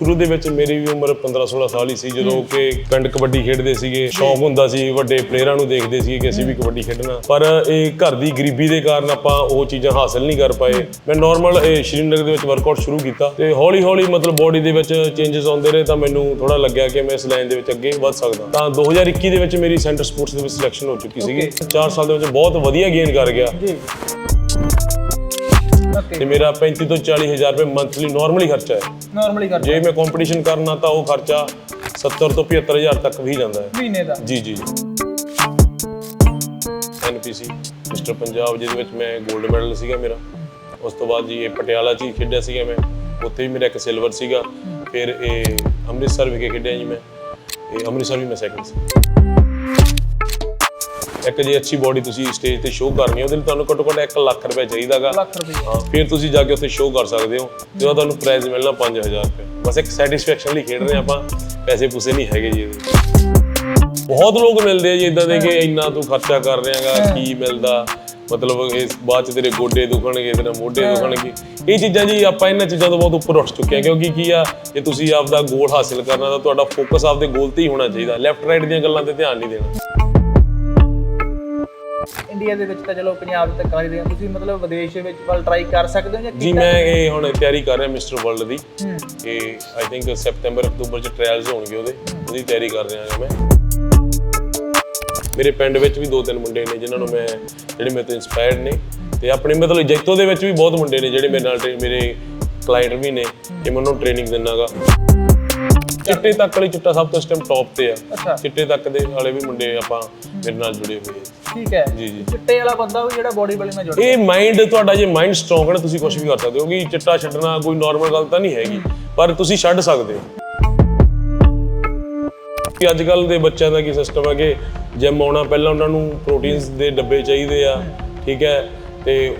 ਸ਼ੁਰੂ ਦੇ ਵਿੱਚ ਮੇਰੀ ਵੀ ਉਮਰ 15 16 ਸਾਲ ਹੀ ਸੀ ਜਦੋਂ ਕਿ ਪਿੰਡ ਕਬੱਡੀ ਖੇਡਦੇ ਸੀਗੇ। ਸ਼ੌਂਕ ਹੁੰਦਾ ਸੀ ਵੱਡੇ ਪਲੇਅਰਾਂ ਨੂੰ ਦੇਖਦੇ ਸੀ ਕਿ ਅਸੀਂ ਵੀ ਕਬੱਡੀ ਖੇਡਣਾ। ਪਰ ਇਹ ਘਰ ਦੀ ਗਰੀਬੀ ਦੇ ਕਾਰਨ ਆਪਾਂ ਉਹ ਚੀਜ਼ਾਂ ਹਾਸਲ ਨਹੀਂ ਕਰ ਪਾਏ। ਮੈਂ ਨਾਰਮਲ ਸ਼੍ਰੀਨਗਰ ਦੇ ਵਿੱਚ ਵਰਕਆਊਟ ਸ਼ੁਰੂ ਕੀਤਾ ਤੇ ਹੌਲੀ ਹੌਲੀ ਮਤਲਬ ਬੋਡੀ ਦੇ ਵਿੱਚ ਚੇਂਜਸ ਆਉਂਦੇ ਰਹੇ ਤਾਂ ਮੈਨੂੰ ਥੋੜਾ ਲੱਗਿਆ ਕਿ ਮੈਂ ਇਸ ਲਾਈਨ ਦੇ ਵਿੱਚ ਅੱਗੇ ਵੱਧ ਸਕਦਾ। ਤਾਂ 2021 ਦੇ ਵਿੱਚ ਮੇਰੀ ਸੈਂਟਰ ਸਪੋਰਟਸ ਦੇ ਵਿੱਚ ਸਿਲੈਕਸ਼ਨ ਹੋ ਚੁੱਕੀ ਸੀਗੀ। 4 ਸਾਲ ਦੇ ਵਿੱਚ ਬਹੁਤ ਵਧੀਆ ਗੇਨ ਕਰ ਗਿਆ। ਜੀ। ਤੇ ਮੇਰਾ 35 ਤੋਂ 40 ਹਜ਼ਾਰ ਰੁਪਏ ਮੰਥਲੀ ਨਾਰਮਲੀ ਖਰਚਾ ਹੈ। ਨਾਰਮਲੀ ਕਰ ਜੇ ਮੈਂ ਕੰਪੀਟੀਸ਼ਨ ਕਰਨਾ ਤਾਂ ਉਹ ਖਰਚਾ 70 ਤੋਂ 75 ਹਜ਼ਾਰ ਤੱਕ ਵੀ ਜਾਂਦਾ ਹੈ। ਮਹੀਨੇ ਦਾ। ਜੀ ਜੀ। ਐਨਪੀਸੀ ਮਿਸਟਰ ਪੰਜਾਬ ਜਿਹਦੇ ਵਿੱਚ ਮੈਂ 골ਡ ਮੈਡਲ ਸੀਗਾ ਮੇਰਾ। ਉਸ ਤੋਂ ਬਾਅਦ ਜੀ ਇਹ ਪਟਿਆਲਾ 'ਚ ਹੀ ਖੇਡਿਆ ਸੀਗਾ ਮੈਂ। ਉੱਥੇ ਵੀ ਮੇਰਾ ਇੱਕ ਸਿਲਵਰ ਸੀਗਾ। ਫਿਰ ਇਹ ਅੰਮ੍ਰਿਤਸਰ ਵਿਖੇ ਖੇਡਿਆ ਜੀ ਮੈਂ। ਇਹ ਅੰਮ੍ਰਿਤਸਰ ਵੀ ਮੈਂ ਸੈਕਿੰਡ ਸੀ। ਇੱਕ ਜੇ ਅੱਛੀ ਬੋਡੀ ਤੁਸੀਂ ਸਟੇਜ ਤੇ ਸ਼ੋਅ ਕਰਨੀ ਹੈ ਉਹਦੇ ਲਈ ਤੁਹਾਨੂੰ ਘੱਟੋ ਘੱਟ 1 ਲੱਖ ਰੁਪਏ ਚਾਹੀਦਾਗਾ ਲੱਖ ਰੁਪਏ। ਹਾਂ ਫਿਰ ਤੁਸੀਂ ਜਾ ਕੇ ਉੱਥੇ ਸ਼ੋਅ ਕਰ ਸਕਦੇ ਹੋ ਤੇ ਉਹ ਤੁਹਾਨੂੰ ਪ੍ਰਾਈਜ਼ ਮਿਲਣਾ 5000 ਰੁਪਏ। ਬਸ ਇੱਕ ਸੈਟੀਸਫੈਕਸ਼ਨ ਲਈ ਖੇਡ ਰਹੇ ਆਪਾਂ ਪੈਸੇ ਪੂਸੇ ਨਹੀਂ ਹੈਗੇ ਜੀ। ਬਹੁਤ ਲੋਕ ਮਿਲਦੇ ਆ ਜੀ ਇਦਾਂ ਦੇ ਕਿ ਇੰਨਾ ਤੂੰ ਖਰਚਾ ਕਰ ਰਿਹਾਗਾ ਕੀ ਮਿਲਦਾ? ਮਤਲਬ ਇਹ ਬਾਅਦ ਚ ਤੇਰੇ ਗੋਡੇ ਦੁਖਣਗੇ ਤੇਰੇ ਮੋਢੇ ਦੁਖਣਗੇ। ਇਹ ਚੀਜ਼ਾਂ ਜੀ ਆਪਾਂ ਇਹਨਾਂ ਚੀਜ਼ਾਂ ਤੋਂ ਬਹੁਤ ਉੱਪਰ ਉੱਠ ਚੁੱਕੇ ਹਾਂ ਕਿਉਂਕਿ ਕੀ ਆ ਜੇ ਤੁਸੀਂ ਆਪਦਾ ਗੋਲ ਹਾਸਿਲ ਕਰਨਾ ਤਾਂ ਤੁਹਾਡਾ ਫੋਕਸ ਆਪਦੇ ਗੋਲ ਤੇ ਹੀ ਹੋਣਾ ਚਾਹੀਦਾ। ਲੈਫਟ ਰਾਈਟ ਦੀਆਂ ਗੱਲਾਂ ਤੇ ਧਿਆਨ ਨਹੀਂ ਦੇਣਾ। ਇੰਡੀਆ ਦੇ ਵਿੱਚ ਤਾਂ ਚਲੋ ਪੰਜਾਬ ਤੱਕ ਕਰ ਹੀ ਰਹੇ ਹੋ ਤੁਸੀਂ ਮਤਲਬ ਵਿਦੇਸ਼ ਵਿੱਚ ਵੱਲ ਟਰਾਈ ਕਰ ਸਕਦੇ ਹੋ ਜਾਂ ਜੀ ਮੈਂ ਇਹ ਹੁਣ ਤਿਆਰੀ ਕਰ ਰਿਹਾ ਮਿਸਟਰ ਵਰਲਡ ਦੀ। ਹੂੰ। ਇਹ ਆਈ ਥਿੰਕ ਸੈਪਟੈਂਬਰ ਅਕਤੂਬਰ ਚ ਟ੍ਰਾਇਲਸ ਹੋਣਗੇ ਉਹਦੇ। ਉਹਦੀ ਤਿਆਰੀ ਕਰ ਰਿਹਾ ਹਾਂ ਮੈਂ। ਮੇਰੇ ਪਿੰਡ ਵਿੱਚ ਵੀ ਦੋ ਤਿੰਨ ਮੁੰਡੇ ਨੇ ਜਿਨ੍ਹਾਂ ਨੂੰ ਮੈਂ ਜਿਹੜੇ ਮੇਰੇ ਤੋਂ ਇਨਸਪਾਇਰਡ ਨੇ। ਤੇ ਆਪਣੇ ਮਤਲਬ ਜੈਤੋ ਦੇ ਵਿੱਚ ਵੀ ਬਹੁਤ ਮੁੰਡੇ ਨੇ ਜਿਹੜੇ ਮੇਰੇ ਨਾਲ ਮੇਰੇ ਕਲਾਇੰਟ ਵੀ ਨੇ ਕਿ ਮੈਂ ਉਹਨਾਂ ਨੂੰ ਟ੍ਰੇਨਿੰਗ ਦਿੰਨਾਗਾ। ਚਿੱਟੇ ਤੱਕ ਵਾਲੀ ਚਿੱਟਾ ਸਭ ਤੋਂ ਇਸ ਟਾਈਮ ਟੌਪ ਤੇ ਆ। ਚਿੱਟੇ ਤੱਕ ਦੇ ਵਾਲੇ ਵੀ ਮੁੰਡੇ ਆਪਾਂ ਮੇਰੇ ਨਾਲ ਜੁੜੇ ਹੋਏ ਆ। ਠੀਕ ਹੈ। ਜੀ ਜੀ। ਚਿੱਟੇ ਵਾਲਾ ਬੰਦਾ ਵੀ ਜਿਹੜਾ ਬੋਡੀ ਬਿਲਡਿੰਗ ਨਾਲ ਜੁੜਦਾ ਇਹ ਮਾਈਂਡ ਤੁਹਾਡਾ ਜੇ ਮਾਈਂਡ ਸਟਰੋਂਗ ਹੈ ਤੁਸੀਂ ਕੁਝ ਵੀ ਕਰ ਸਕਦੇ ਹੋ ਕਿ ਚਿੱਟਾ ਛੱਡਣਾ ਕੋਈ ਨਾਰਮਲ ਗੱਲ ਤਾਂ ਨਹੀਂ ਹੈਗੀ। ਪਰ ਤੁਸੀਂ ਛੱਡ ਸਕਦੇ ਹੋ। ਕਿ ਅੱਜ ਕੱਲ ਦੇ ਬੱਚਿਆਂ ਦਾ ਕੀ ਸਿਸਟਮ ਹੈ ਕਿ ਜਿਮ ਆਉਣਾ ਪਹਿਲਾਂ ਉਹਨਾਂ ਨੂੰ ਪ੍ਰੋਟੀਨਸ ਦੇ ਡੱਬੇ ਚਾਹੀਦੇ ਆ ਠੀਕ ਹੈ ਤੇ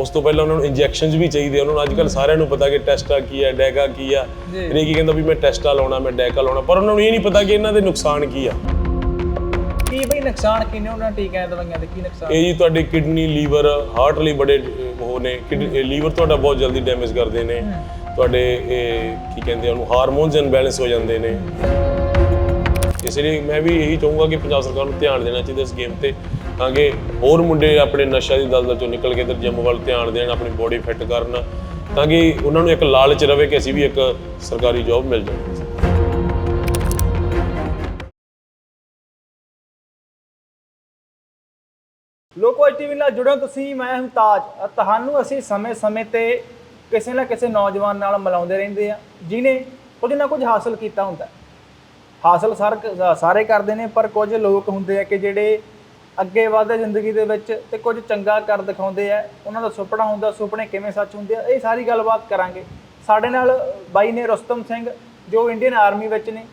ਉਸ ਤੋਂ ਪਹਿਲਾਂ ਉਹਨਾਂ ਨੂੰ ਇੰਜੈਕਸ਼ਨਸ ਵੀ ਚਾਹੀਦੇ ਉਹਨਾਂ ਨੂੰ ਅੱਜ ਕੱਲ ਸਾਰਿਆਂ ਨੂੰ ਪਤਾ ਕਿ ਟੈਸਟਾ ਕੀ ਹੈ ਡੈਗਾ ਕੀ ਆ। ਇਹ ਕੀ ਕਹਿੰਦਾ ਵੀ ਮੈਂ ਟੈਸਟਾ ਲਾਉਣਾ ਮੈਂ ਡੈਗਾ ਲਾਉਣਾ। ਪਰ ਉਹਨਾਂ ਨੂੰ ਇਹ ਨਹੀਂ ਪਤਾ ਕਿ ਇਹਨਾਂ ਦੇ ਨੁਕਸਾਨ ਕੀ ਆ। ਕੀ ਬਈ ਨੁਕਸਾਨ ਕਿੰਨੇ ਉਹਨਾਂ ਟੀਕਿਆਂ ਦਵਾਈਆਂ ਦੇ ਕੀ ਨੁਕਸਾਨ? ਇਹ ਜੀ ਤੁਹਾਡੇ ਕਿਡਨੀ ਲੀਵਰ ਹਾਰਟ ਲਈ ਬੜੇ ਉਹ ਨੇ। ਲੀਵਰ ਤੁਹਾਡਾ ਬਹੁਤ ਜਲਦੀ ਡੈਮੇਜ ਕਰਦੇ ਨੇ। ਤੁਹਾਡੇ ਇਹ ਕੀ ਕਹਿੰਦੇ ਉਹਨੂੰ ਹਾਰਮੋਨਸ ਇਨਬੈਲੈਂਸ ਹੋ ਜਾਂਦੇ ਨੇ। ਇਸ ਲਈ ਮੈਂ ਵੀ ਇਹੀ ਚਾਹੂੰਗਾ ਕਿ ਪੰਜਾਬ ਸਰਕਾਰ ਨੂੰ ਧਿਆਨ ਦੇਣਾ ਚਾਹੀਦਾ ਇਸ ਗੇਮ ਤੇ। ਤਾਂ ਕਿ ਹੋਰ ਮੁੰਡੇ ਆਪਣੇ ਨਸ਼ਾ ਦੀ ਦਲਦਲ ਚੋਂ ਨਿਕਲ ਕੇ ਇੱਧਰ ਜਿਮ ਵੱਲ ਧਿਆਨ ਦੇਣ, ਆਪਣੀ ਬੋਡੀ ਫਿੱਟ ਕਰਨ, ਤਾਂ ਕਿ ਉਹਨਾਂ ਨੂੰ ਇੱਕ ਲਾਲਚ ਰਵੇ ਕਿ ਅਸੀਂ ਵੀ ਇੱਕ ਸਰਕਾਰੀ ਜੌਬ ਮਿਲ ਜਾਵੇ। ਲੋਕੋ ਟੀਵੀ ਨਾਲ ਜੁੜੋ ਤੁਸੀਂ, ਮੈਂ ਹਮਤਾਜ ਤੁਹਾਨੂੰ ਅਸੀਂ ਸਮੇਂ-ਸਮੇਂ ਤੇ ਕਿਸੇ ਨਾ ਕਿਸੇ ਨੌਜਵਾਨ ਨਾਲ ਮਿਲਾਉਂਦੇ ਰਹਿੰਦੇ ਆ ਜਿਨੇ ਕੁਝ ਨਾ ਕੁਝ ਹਾਸਲ ਕੀਤਾ ਹੁੰਦਾ। ਹਾਸਲ ਸਰ ਸਾਰੇ ਕਰਦੇ ਨੇ, ਪਰ ਕੁਝ ਲੋਕ ਹੁੰਦੇ ਆ ਕਿ ਜਿਹੜੇ ਅੱਗੇ ਵਧਦੇ ਜ਼ਿੰਦਗੀ ਦੇ ਵਿੱਚ ਤੇ ਕੁਝ ਚੰਗਾ ਕਰ ਦਿਖਾਉਂਦੇ ਆ, ਉਹਨਾਂ ਦਾ ਸੁਪਨਾ ਹੁੰਦਾ, ਸੁਪਨੇ ਕਿਵੇਂ ਸੱਚ ਹੁੰਦੇ ਆ, ਇਹ ਸਾਰੀ ਗੱਲਬਾਤ ਕਰਾਂਗੇ। ਸਾਡੇ ਨਾਲ ਬਾਈ ਨੇ ਰਸਤਮ ਸਿੰਘ, ਜੋ ਇੰਡੀਅਨ ਆਰਮੀ ਵਿੱਚ ਨੇ,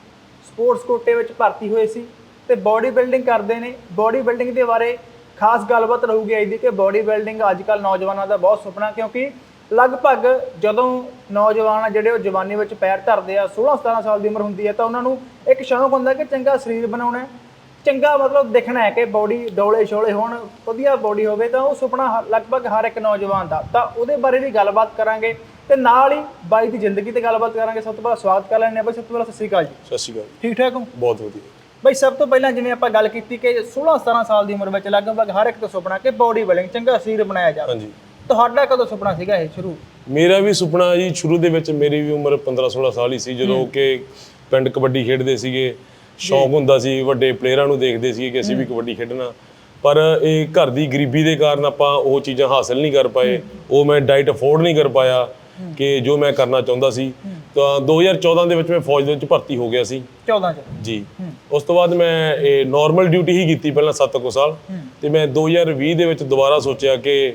ਸਪੋਰਟਸ ਕੋਟੇ ਵਿੱਚ ਭਰਤੀ ਹੋਏ ਸੀ ਤੇ ਬਾਡੀ ਬਿਲਡਿੰਗ ਕਰਦੇ ਨੇ। ਬਾਡੀ ਬਿਲਡਿੰਗ ਦੇ ਬਾਰੇ ਖਾਸ ਗੱਲਬਾਤ ਰਹੂਗੀ ਅੱਜ ਦੀ ਕਿ ਬਾਡੀ ਬਿਲਡਿੰਗ ਅੱਜ ਕੱਲ ਨੌਜਵਾਨਾਂ ਦਾ ਬਹੁਤ ਸੁਪਨਾ, ਕਿਉਂਕਿ ਲਗਭਗ ਜਦੋਂ ਨੌਜਵਾਨ ਆ ਜਿਹੜੇ ਉਹ ਜਵਾਨੀ ਵਿੱਚ ਪੈਰ ਧਰਦੇ ਆ 16 17 ਸਾਲ ਦੀ ਉਮਰ ਹੁੰਦੀ ਹੈ ਤਾਂ ਉਹਨਾਂ ਨੂੰ ਇੱਕ ਸ਼ੌਂਕ ਹੁੰਦਾ ਕਿ ਚੰਗਾ ਸਰੀਰ ਬਣਾਉਣਾ ਚੰਗਾ ਮਤਲਬ ਦਿਖਣਾ ਹੈ ਕਿ ਬਾਡੀ ਡੋਲੇ ਛੋਲੇ ਹੋਣ ਵਧੀਆ ਬਾਡੀ ਹੋਵੇ ਤਾਂ ਉਹ ਸੁਪਨਾ ਹ- ਲਗਭਗ ਹਰ ਇੱਕ ਨੌਜਵਾਨ ਦਾ। ਤਾਂ ਉਹਦੇ ਬਾਰੇ ਵੀ ਗੱਲਬਾਤ ਕਰਾਂਗੇ ਤੇ ਨਾਲ ਹੀ ਬਾਈ ਦੀ ਜ਼ਿੰਦਗੀ ਤੇ ਗੱਲਬਾਤ ਕਰਾਂਗੇ। ਸਭ ਤੋਂ ਪਹਿਲਾਂ ਸਵਾਗਤ ਕਰ ਲੈਣੇ ਬਾਈ ਸਭ ਤੋਂ ਪਹਿਲਾਂ ਸਤਿ ਸ਼੍ਰੀ ਅਕਾਲ ਜੀ। ਸਤਿ ਸ਼੍ਰੀ ਅਕਾਲ। ਠੀਕ ਠਾਕ ਹੋ? ਬਹੁਤ ਵਧੀਆ। ਬਈ ਸਭ ਤੋਂ ਪਹਿਲਾਂ ਜਿਵੇਂ ਆਪਾਂ ਗੱਲ ਕੀਤੀ ਕਿ 16 17 ਸਾਲ ਦੀ ਉਮਰ ਵਿੱਚ ਲਗਭਗ ਹਰ ਇੱਕ ਦਾ ਸੁਪਨਾ ਕਿ ਬਾਡੀ ਬਿਲਡਿੰਗ ਚੰਗਾ ਸਰੀਰ ਬਣਾਇਆ ਜਾਵੇ। ਹਾਂਜੀ। ਤੁਹਾਡਾ ਕਦੋਂ ਸੁਪਨਾ ਸੀਗਾ ਇਹ ਸ਼ੁਰੂ? ਮੇਰਾ ਵੀ ਸੁਪਨਾ ਜੀ ਸ਼ੁਰੂ ਦੇ ਵਿੱਚ ਮੇਰੀ ਵੀ ਉਮਰ 15 16 ਸਾਲ ਹੀ ਸੀ ਜਦੋਂ ਕਿ ਪਿੰਡ ਕਬੱਡੀ ਖੇਡਦੇ ਸੀਗੇ। ਸ਼ੌਂਕ ਹੁੰਦਾ ਸੀ ਵੱਡੇ ਪਲੇਅਰਾਂ ਨੂੰ ਦੇਖਦੇ ਸੀ ਕਿ ਅਸੀਂ ਵੀ ਕਬੱਡੀ ਖੇਡਣਾ। ਪਰ ਇਹ ਘਰ ਦੀ ਗਰੀਬੀ ਦੇ ਕਾਰਨ ਆਪਾਂ ਉਹ ਚੀਜ਼ਾਂ ਹਾਸਲ ਨਹੀਂ ਕਰ ਪਾਏ। ਉਹ ਮੈਂ ਡਾਈਟ ਅਫੋਰਡ ਨਹੀਂ ਕਰ ਪਾਇਆ ਕਿ ਜੋ ਮੈਂ ਕਰਨਾ ਚਾਹੁੰਦਾ ਸੀ। ਤਾਂ 2014 ਦੇ ਵਿੱਚ ਮੈਂ ਫੌਜ ਦੇ ਵਿੱਚ ਭਰਤੀ ਹੋ ਗਿਆ ਸੀ। 14 ਚ। ਜੀ। ਉਸ ਤੋਂ ਬਾਅਦ ਮੈਂ ਇਹ ਨਾਰਮਲ ਡਿਊਟੀ ਹੀ ਕੀਤੀ ਪਹਿਲਾਂ 7 ਕੁ ਸਾਲ। ਤੇ ਮੈਂ 2020 ਦੇ ਵਿੱਚ ਦੁਬਾਰਾ ਸੋਚਿਆ ਕਿ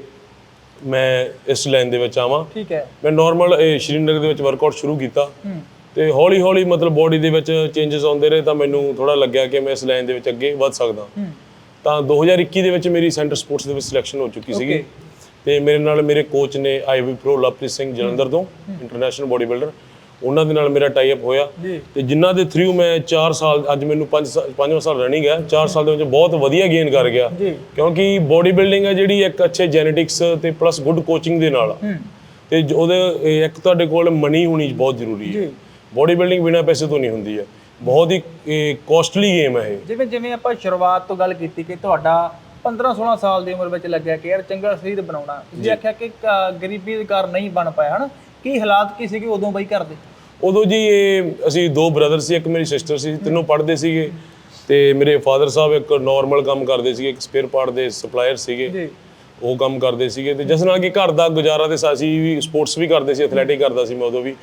ਮੈਂ ਇਸ ਲਾਈਨ ਦੇ ਵਿੱਚ ਆਵਾਂ। ਠੀਕ ਹੈ। ਮੈਂ ਨਾਰਮਲ ਇਹ ਸ਼੍ਰੀਨਗਰ ਦੇ ਵਿੱਚ ਵਰਕਆਊਟ ਸ਼ੁਰੂ ਕੀਤਾ। ਤੇ ਹੌਲੀ ਹੌਲੀ ਮਤਲਬ ਬੋਡੀ ਦੇ ਵਿੱਚ ਚੇਂਜਸ ਆਉਂਦੇ ਰਹੇ ਤਾਂ ਮੈਨੂੰ ਥੋੜਾ ਲੱਗਿਆ ਕਿ ਮੈਂ ਇਸ ਲਾਈਨ ਦੇ ਵਿੱਚ ਅੱਗੇ ਵੱਧ ਸਕਦਾ। ਤਾਂ 2021 ਦੇ ਵਿੱਚ ਮੇਰੀ ਸੈਂਟਰ ਸਪੋਰਟਸ ਦੇ ਵਿੱਚ ਸਿਲੈਕਸ਼ਨ ਹੋ ਚੁੱਕੀ ਸੀਗੀ. ਤੇ ਮੇਰੇ ਨਾਲ ਮੇਰੇ ਕੋਚ ਨੇ ਆਈਵੀ ਪ੍ਰੋ ਲਵਪ੍ਰੀਤ ਸਿੰਘ ਜਲੰਧਰ ਤੋਂ ਇੰਟਰਨੈਸ਼ਨਲ ਬੋਡੀ ਬਿਲਡਰ ਉਹਨਾਂ ਦੇ ਨਾਲ ਮੇਰਾ ਟਾਈ ਅਪ ਹੋਇਆ। ਤੇ ਜਿਨ੍ਹਾਂ ਦੇ ਥਰੂ ਮੈਂ 4 ਸਾਲ ਅੱਜ ਮੈਨੂੰ 5 ਪੰਜਵਾਂ ਸਾਲ ਰਨਿੰਗ ਹੈ 4 ਸਾਲ ਦੇ ਵਿੱਚ ਬਹੁਤ ਵਧੀਆ ਗੇਨ ਕਰ ਗਿਆ। ਕਿਉਂਕਿ ਬੋਡੀ ਬਿਲਡਿੰਗ ਹੈ ਜਿਹੜੀ ਇੱਕ ਅੱਛੇ ਜੈਨੇਟਿਕਸ ਤੇ ਪਲੱਸ ਗੁੱਡ ਕੋਚਿੰਗ ਦੇ ਨਾਲ। ਤੇ ਉਹਦੇ ਇੱਕ ਤੁਹਾਡੇ ਕੋਲ ਮਨੀ ਹੋਣੀ ਬਹੁਤ ਜ਼ਰੂਰੀ ਹੈ। ਬੋਡੀ ਬਿਲਡਿੰਗ ਬਿਨਾਂ ਪੈਸੇ ਤੋਂ ਨਹੀਂ ਹੁੰਦੀ ਹੈ। ਬਹੁਤ ਹੀ ਕੋਸਟਲੀ ਗੇਮ ਹੈ ਇਹ। ਜਿਵੇਂ ਜਿਵੇਂ ਆਪਾਂ ਸ਼ੁਰੂਆਤ ਤੋਂ ਗੱਲ ਕੀਤੀ ਕਿ ਤੁਹਾਡਾ 15 16 ਸਾਲ ਦੀ ਉਮਰ ਵਿੱਚ ਲੱਗਿਆ ਕਿ ਯਾਰ ਚੰਗਾ ਸਰੀਰ ਬਣਾਉਣਾ। ਤੁਸੀਂ ਆਖਿਆ ਕਿ ਗਰੀਬੀ ਦੇ ਕਾਰਨ ਨਹੀਂ ਬਣ ਪਾਇਆ ਹਨ? ਕੀ ਹਾਲਾਤ ਕੀ ਸੀਗੇ ਉਦੋਂ ਬਈ ਘਰ ਦੇ? ਉਦੋਂ ਜੀ ਇਹ ਅਸੀਂ ਦੋ ਬ੍ਰਦਰ ਸੀ ਇੱਕ ਮੇਰੀ ਸਿਸਟਰ ਸੀ ਤਿੰਨੋਂ ਪੜ੍ਹਦੇ ਸੀਗੇ ਤੇ ਮੇਰੇ ਫਾਦਰ ਸਾਹਿਬ ਇੱਕ ਨਾਰਮਲ ਕੰਮ ਕਰਦੇ ਸੀਗੇ ਇੱਕ ਸਪੇਅਰ ਪਾਰਟ ਦੇ ਸਪਲਾਇਰ ਸੀਗੇ। ਜੀ। ਉਹ ਕੰਮ ਕਰਦੇ ਸੀਗੇ ਤੇ ਜਿਸ ਨਾਲ ਕਿ ਘਰ ਦਾ ਗੁਜ਼ਾਰਾ ਤੇ ਅਸੀਂ ਵੀ ਸਪੋਰਟਸ ਵੀ ਕਰਦੇ ਸੀ ਐਥਲੈਟਿਕ ਕਰਦਾ ਸੀ ਮੈਂ ਉਦੋਂ ਵੀ।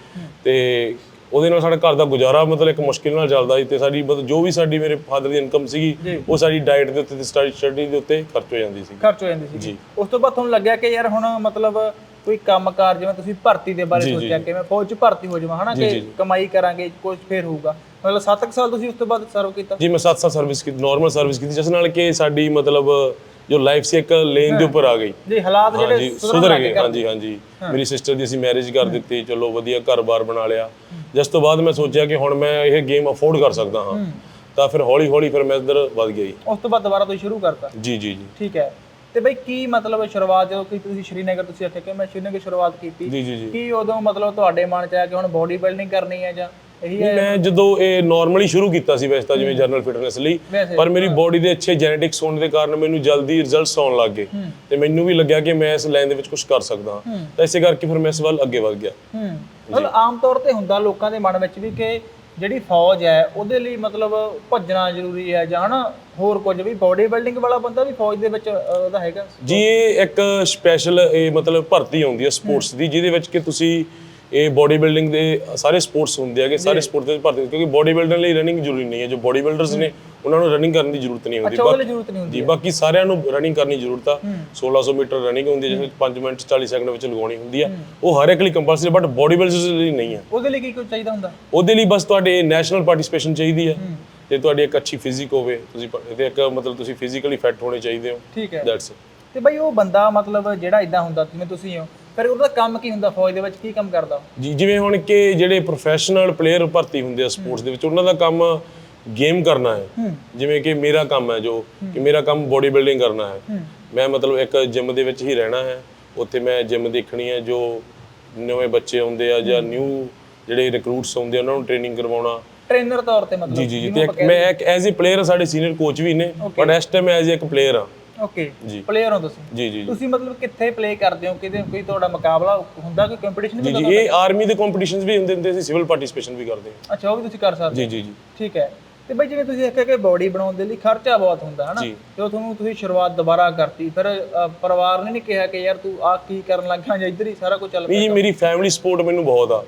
ਤੇ ਉਹਦੇ ਨਾਲ ਸਾਡਾ ਘਰ ਦਾ ਗੁਜ਼ਾਰਾ ਮਤਲਬ ਇੱਕ ਮੁਸ਼ਕਿਲ ਨਾਲ ਚੱਲਦਾ ਸੀ ਤੇ ਸਾਡੀ ਮਤਲਬ ਜੋ ਵੀ ਸਾਡੀ ਮੇਰੇ ਫਾਦਰ ਦੀ ਇਨਕਮ ਸੀਗੀ ਉਹ ਸਾਡੀ ਡਾਈਟ ਦੇ ਉੱਤੇ ਤੇ ਸਟੱਡੀ ਦੇ ਉੱਤੇ ਖਰਚ ਹੋ ਜਾਂਦੀ ਸੀ ਖਰਚ ਹੋ ਜਾਂਦੀ ਸੀ। ਉਸ ਤੋਂ ਬਾਅਦ ਤੁਹਾਨੂੰ ਲੱਗਿਆ ਕਿ ਯਾਰ ਹੁਣ ਮਤਲਬ ਕੋਈ ਕੰਮਕਾਰ ਜਿਵੇਂ ਤੁਸੀਂ ਭਰਤੀ ਦੇ ਬਾਰੇ ਸੋਚਿਆ ਕਿ ਮੈਂ ਫੌਜ 'ਚ ਭਰਤੀ ਹੋ ਜਾਵਾਂ ਹਨਾ ਕਿ ਕਮਾਈ ਕਰਾਂਗੇ ਕੁਝ ਫੇਰ ਹੋਊਗਾ। ਮਤਲਬ 7 ਸਾਲ ਤੁਸੀਂ ਉਸ ਤੋਂ ਬਾਅਦ ਸਰਵ ਕੀਤਾ? ਜੀ ਮੈਂ 7 ਸਾਲ ਸਰਵਿਸ ਕੀਤੀ ਨਾਰਮਲ ਸਰਵਿਸ ਕੀਤੀ ਜਿਸ ਨਾਲ ਕਿ ਸਾਡੀ ਮਤਲਬ ਜੋ ਲਾਈਫ ਸੀ ਇੱਕ ਲੇਨ ਦੇ ਉੱਪਰ ਆ ਗਈ। ਜੀ ਹਾਲਾਤ ਜਿਹੜੇ ਸੁਧਰ ਗਏ। ਹਾਂਜੀ ਹਾਂਜੀ। ਮੇਰੀ ਸਿਸਟਰ ਦੀ ਅਸੀਂ ਮੈਰਿਜ ਕਰ ਦਿੱਤੀ ਚਲੋ ਵਧੀਆ ਘਰ-ਬਾਰ ਬਣਾ ਲਿਆ। ਜਿਸ ਤੋਂ ਬਾਅਦ ਮੈਂ ਸੋਚਿਆ ਕਿ ਹੁਣ ਮੈਂ ਇਹ ਗੇਮ ਅਫੋਰਡ ਕਰ ਸਕਦਾ ਹਾਂ। ਤਾਂ ਫਿਰ ਹੌਲੀ-ਹੌਲੀ ਫਿਰ ਮੈਂ ਇੱਧਰ ਵੱਧ ਗਿਆ ਜੀ। ਉਸ ਤੋਂ ਬਾਅਦ ਦੁਬਾਰਾ ਤੁਸੀਂ ਸ਼ੁਰੂ ਕਰਤਾ। ਜੀ ਜੀ ਜੀ। ਠੀਕ ਹੈ। ਤੇ ਬਈ ਕੀ ਮਤਲਬ ਸ਼ੁਰੂਆਤ ਜਦੋਂ ਕਿ ਤੁਸੀਂ ਸ਼੍ਰੀਨਗਰ ਤੁਸੀਂ ਆਖਿਆ ਕਿ ਮੈਂ ਸ਼੍ਰੀਨਗਰ ਸ਼ੁਰੂਆਤ ਕੀਤੀ। ਕੀ ਉਦੋਂ ਮਤਲਬ ਤੁਹਾਡੇ ਮਨ ਚ ਆਇਆ ਕਿ ਹੁਣ ਬੋਡੀ ਬਿਲਡਿੰਗ ਕਰਨੀ ਹੈ ਜਾਂ ਇਹੀ ਹੈ। ਮੈਂ ਜਦੋਂ ਇਹ ਨਾਰਮਲੀ ਸ਼ੁਰੂ ਕੀਤਾ ਸੀ ਵੈਸੇ ਤਾਂ ਜਿਵੇਂ ਜਨਰਲ ਫਿਟਨੈਸ ਲਈ ਵੈਸੇ ਪਰ ਮੇਰੀ ਬਾਡੀ ਦੇ ਅੱਛੇ ਜੈਨੇਟਿਕਸ ਹੋਣ ਦੇ ਕਾਰਨ ਮੈਨੂੰ ਜਲਦੀ ਰਿਜ਼ਲਟਸ ਆਉਣ ਲੱਗ ਗਏ। ਤੇ ਮੈਨੂੰ ਵੀ ਲੱਗਿਆ ਕਿ ਮੈਂ ਇਸ ਲਾਈਨ ਦੇ ਵਿੱਚ ਕੁਝ ਕਰ ਸਕਦਾ ਹਾਂ। ਤਾਂ ਇਸੇ ਕਰਕੇ ਫਿਰ ਮੈਂ ਇਸ ਵੱਲ ਅੱਗੇ ਵਧ ਗਿਆ। ਹੂੰ। ਮਤਲਬ ਆਮ ਤੌਰ ਤੇ ਹੁੰਦਾ ਲੋਕਾਂ ਦੇ ਮਨ ਵਿੱਚ ਵੀ ਕਿ ਜਿਹੜੀ ਫੌਜ ਹੈ ਉਹਦੇ ਲਈ ਮਤਲਬ ਭੱਜਣਾ ਜ਼ਰੂਰੀ ਹੈ ਜਾਂ ਹਨਾ ਹੋਰ ਕੁਝ ਵੀ ਬੋਡੀ ਬਿਲਡਿੰਗ ਵਾਲਾ ਬੰਦਾ ਵੀ ਫੌਜ ਦੇ ਵਿੱਚ ਉਹਦਾ ਹੈਗਾ। ਜੀ ਇਹ ਇੱਕ ਸਪੈਸ਼ਲ ਇਹ ਮਤਲਬ ਭਰਤੀ ਆਉਂਦੀ ਹੈ ਸਪੋਰਟਸ ਦੀ ਜਿਹਦੇ ਵਿੱਚ ਕਿ ਤੁਸੀਂ ਇਹ ਬੋਡੀ ਬਿਲਡਿੰਗ ਦੇ ਸਾਰੇ ਸਪੋਰਟਸ ਹੁੰਦੇ ਹੈਗੇ ਸਾਰੇ ਸਪੋਰਟ ਦੇ ਭਰਤੀ ਕਿਉਂਕਿ ਬੋਡੀ ਬਿਲਡਰ ਲਈ ਰਨਿੰਗ ਜ਼ਰੂਰੀ ਨਹੀਂ ਹੈ। ਜੋ ਬੋਡੀ ਬਿਲਡਰਸ ਨੇ ਉਹਨਾਂ ਨੂੰ ਰਨਿੰਗ ਕਰਨ ਦੀ ਜ਼ਰੂਰਤ ਨਹੀਂ ਹੁੰਦੀ। ਲਈ ਜ਼ਰੂਰਤ ਨਹੀਂ ਹੁੰਦੀ ਬਾਕੀ ਸਾਰਿਆਂ ਨੂੰ ਰਨਿੰਗ ਕਰਨੀ ਜ਼ਰੂਰਤ ਆ। 1600 ਮੀਟਰ ਰਨਿੰਗ ਹੁੰਦੀ ਹੈ ਜਿਸ ਵਿੱਚ 5 ਮਿੰਟ 40 ਸੈਕਿੰਡ ਵਿੱਚ ਲਗਾਉਣੀ ਹੁੰਦੀ ਆ ਉਹ ਹਰ ਇੱਕ ਲਈ ਕੰਪਲਸਰੀ ਬਟ ਬੋਡੀ ਬਿਲਡਰਸ ਲਈ ਨਹੀਂ ਹੈ। ਉਹਦੇ ਲਈ ਕੀ ਕੁਝ ਚਾਹੀਦਾ ਹੁੰਦਾ? ਉਹਦੇ ਲਈ ਬਸ ਤੁਹਾਡੇ ਨੈਸ਼ਨਲ ਪਾਰਟਿਸਿਪੇਸ਼ਨ ਚਾਹੀਦੀ ਹੈ। ਤੇ ਤੁਹਾਡੀ ਇੱਕ ਅੱਛੀ ਫਿਜ਼ਿਕ ਹੋਵੇ ਤੁਸੀਂ ਤੇ ਇੱਕ ਮਤਲਬ ਤੁਸੀਂ ਫਿਜ਼ੀਕਲੀ ਫਿੱਟ ਹੋਣੇ ਚਾਹੀਦੇ ਹੋ ਠੀਕ ਹੈ। ਦੈਟਸ ਤੇ ਬਈ ਉਹ ਬੰਦਾ ਮਤਲਬ ਜਿਹੜਾ ਇਦਾਂ ਹੁੰਦਾ ਜਿਵੇਂ ਤੁਸੀਂ ਹੋ ਫਿਰ ਉਹਦਾ ਕੰਮ ਕੀ ਹੁੰਦਾ ਫੌਜ ਦੇ ਵਿੱਚ? ਕੀ ਕੰਮ ਕਰਦਾ? ਜੀ ਜਿਵੇਂ ਹੁਣ ਕਿ ਜਿਹੜੇ ਪ੍ਰੋਫੈਸ਼ਨਲ ਪਲੇਅਰ ਭਰਤੀ ਹੁੰਦੇ ਆ ਸਪੋਰਟਸ ਦੇ ਵਿੱਚ ਉਹਨਾਂ ਦਾ ਕੰਮ ਗੇਮ ਕਰਨਾ ਹੈ। ਜਿਵੇਂ ਕਿ ਮੇਰਾ ਕੰਮ ਹੈ ਜੋ ਕਿ ਮੇਰਾ ਕੰਮ ਬੋਡੀ ਬਿਲਡਿੰਗ ਕਰਨਾ ਹੈ। ਮੈਂ ਮਤਲਬ ਇੱਕ ਜਿਮ ਦੇ ਵਿੱਚ ਹੀ ਰਹਿਣਾ ਹੈ। ਉੱਥੇ ਮੈਂ ਜਿਮ ਦੇਖਣੀ ਹੈ ਜੋ ਨਵੇਂ ਬੱਚੇ ਆਉਂਦੇ ਆ ਜਾਂ ਨਿਊ ਜਿਹੜੇ ਰਿਕਰੂਟਸ ਆਉਂਦੇ ਆ ਉਹਨਾਂ ਨੂੰ ਟ੍ਰੇਨਿੰਗ ਕਰਵਾਉਣਾ। ਟ੍ਰੇਨਰ ਤੌਰ ਤੇ ਮਤਲਬ ਜੀ ਜੀ ਤੇ ਮੈਂ ਇੱਕ ਐਜ਼ ਅ ਪਲੇਅਰ ਸਾਡੇ ਸੀਨੀਅਰ ਕੋਚ ਵੀ ਨੇ ਬਟ ਇਸ ਟਾਈਮ ਐਜ਼ ਇੱਕ ਪਲੇਅਰ ਆ। ਓਕੇ ਜੀ। ਪਲੇਅਰ ਹੋ ਤੁਸੀਂ? ਜੀ ਜੀ ਜੀ। ਤੁਸੀਂ ਮਤਲਬ ਕਿੱਥੇ ਪਲੇ ਕਰਦੇ ਹੋ? ਕਿਤੇ ਕੋਈ ਤੁਹਾਡਾ ਮੁਕਾਬਲਾ ਹੁੰਦਾ? ਕੋਈ ਕੰਪੀਟੀਸ਼ਨ ਵੀ ਜੀ ਜੀ ਇਹ ਆਰਮੀ ਦੇ ਕੰਪੀਟੀਸ਼ਨਸ ਵੀ ਹੁੰਦੇ ਹੁੰਦੇ ਸੀ ਸਿਵਲ ਪਾਰਟਿਸਿਪੇਸ਼ਨ ਵੀ ਕਰਦੇ। ਹਾਂ ਅੱਛਾ ਉਹ ਵੀ ਤੁਸੀਂ ਕਰ ਸਕਦੇ ਜੀ ਹੋ। ਜੀ ਜੀ। ਠੀਕ ਹੈ। ਤੇ ਬਈ ਜਿਵੇਂ ਤੁਸੀਂ ਆਖਿਆ ਕਿ ਬੋਡੀ ਬਣਾਉਣ ਦੇ ਲਈ ਖਰਚਾ ਬਹੁਤ ਹੁੰਦਾ ਹੈ ਨਾ ਜੀ। ਜਦੋਂ ਤੁਹਾਨੂੰ ਤੁਸੀਂ ਸ਼ੁਰੂਆਤ ਦੁਬਾਰਾ ਕਰਤੀ ਫਿਰ ਅ, ਪਰਿਵਾਰ ਨੇ ਨਹੀਂ ਕਿਹਾ ਕਿ ਯਾਰ ਤੂੰ ਆ ਕੀ ਕਰਨ ਲੱਗਾ ਜਾਂ ਇੱਧਰ ਹੀ ਸਾਰਾ ਕੁਝ ਚੱਲ ਨਹੀਂ ਜੀ ਮੇਰੀ ਫੈਮਿਲੀ ਸਪੋਰਟ ਮੈਨੂੰ ਬਹੁਤ ਆ।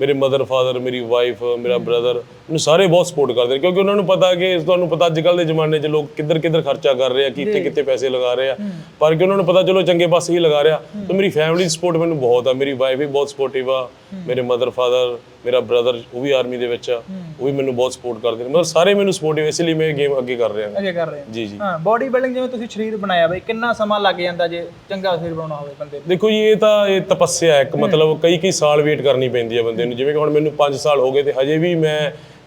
ਮੇਰੇ ਮਦਰ ਫਾਦਰ ਮੇਰੀ ਵਾਈਫ ਮੇਰਾ ਬ੍ਰਦਰ ਮੈਨੂੰ ਸਾਰੇ ਬਹੁਤ ਸਪੋਰਟ ਕਰਦੇ ਨੇ ਕਿਉਂਕਿ ਉਹਨਾਂ ਨੂੰ ਪਤਾ ਕਿ ਤੁਹਾਨੂੰ ਪਤਾ ਅੱਜ ਕੱਲ ਦੇ ਜ਼ਮਾਨੇ 'ਚ ਲੋਕ ਕਿੱਧਰ ਕਿੱਧਰ ਖਰਚਾ ਕਰ ਰਹੇ ਆ ਕਿੱਥੇ ਕਿੱਥੇ ਪੈਸੇ ਲਗਾ ਰਹੇ ਆ। ਪਰ ਕਿ ਉਹਨਾਂ ਨੂੰ ਪਤਾ ਚਲੋ ਚੰਗੇ ਪਾਸੇ ਹੀ ਲਗਾ ਰਿਹਾ। ਤਾਂ ਮੇਰੀ ਫੈਮਿਲੀ ਸਪੋਰਟ ਮੈਨੂੰ ਬਹੁਤ ਆ ਮੇਰੀ ਵਾਈਫ ਵੀ ਬਹੁਤ ਸਪੋਰਟਿਵ ਆ ਮੇਰੇ ਮਦਰ ਫਾਦਰ ਮੇਰਾ ਬ੍ਰਦਰ ਉਹ ਵੀ ਆਰਮੀ ਦੇ ਵਿੱਚ ਆ ਉਹ ਵੀ ਮੈਨੂੰ ਬਹੁਤ ਸਪੋਰਟ ਕਰਦੇ ਨੇ। ਮਤਲਬ ਸਾਰੇ ਮੈਨੂੰ ਸਪੋਰਟਿਵ ਇਸ ਲਈ ਮੈਂ ਗੇਮ ਅੱਗੇ ਕਰ ਰਿਹਾ। ਹਾਂ ਅੱਗੇ ਕਰ ਰਹੇ ਹੋ। ਜੀ ਜੀ। ਹਾਂ ਬੋਡੀ ਬਿਲਡਿੰਗ ਜਿਵੇਂ ਤੁਸੀਂ ਸਰੀਰ ਬਣਾਇਆ ਬਈ ਕਿੰਨਾ ਸਮਾਂ ਲੱਗ ਜਾਂਦਾ ਜੇ ਚੰਗਾ ਸਰੀਰ ਬਣਾਉਣਾ ਹੋਵੇ ਬੰਦੇ ਨੂੰ? ਦੇਖੋ ਜੀ ਇਹ ਤਾਂ ਇਹ ਤਪੱਸਿਆ ਹੈ। ਇੱਕ ਮਤਲਬ ਕਈ ਕਈ ਸਾਲ ਵੇਟ ਕਰਨੀ ਪੈਂਦੀ ਹੈ ਬੰਦੇ ਨੂੰ। ਜਿਵੇਂ ਕਿ ਹੁਣ ਮੈਨੂੰ 5 ਸਾਲ ਹੋ ਗਏ ਤੇ ਹਜੇ ਵੀ ਮੈਂ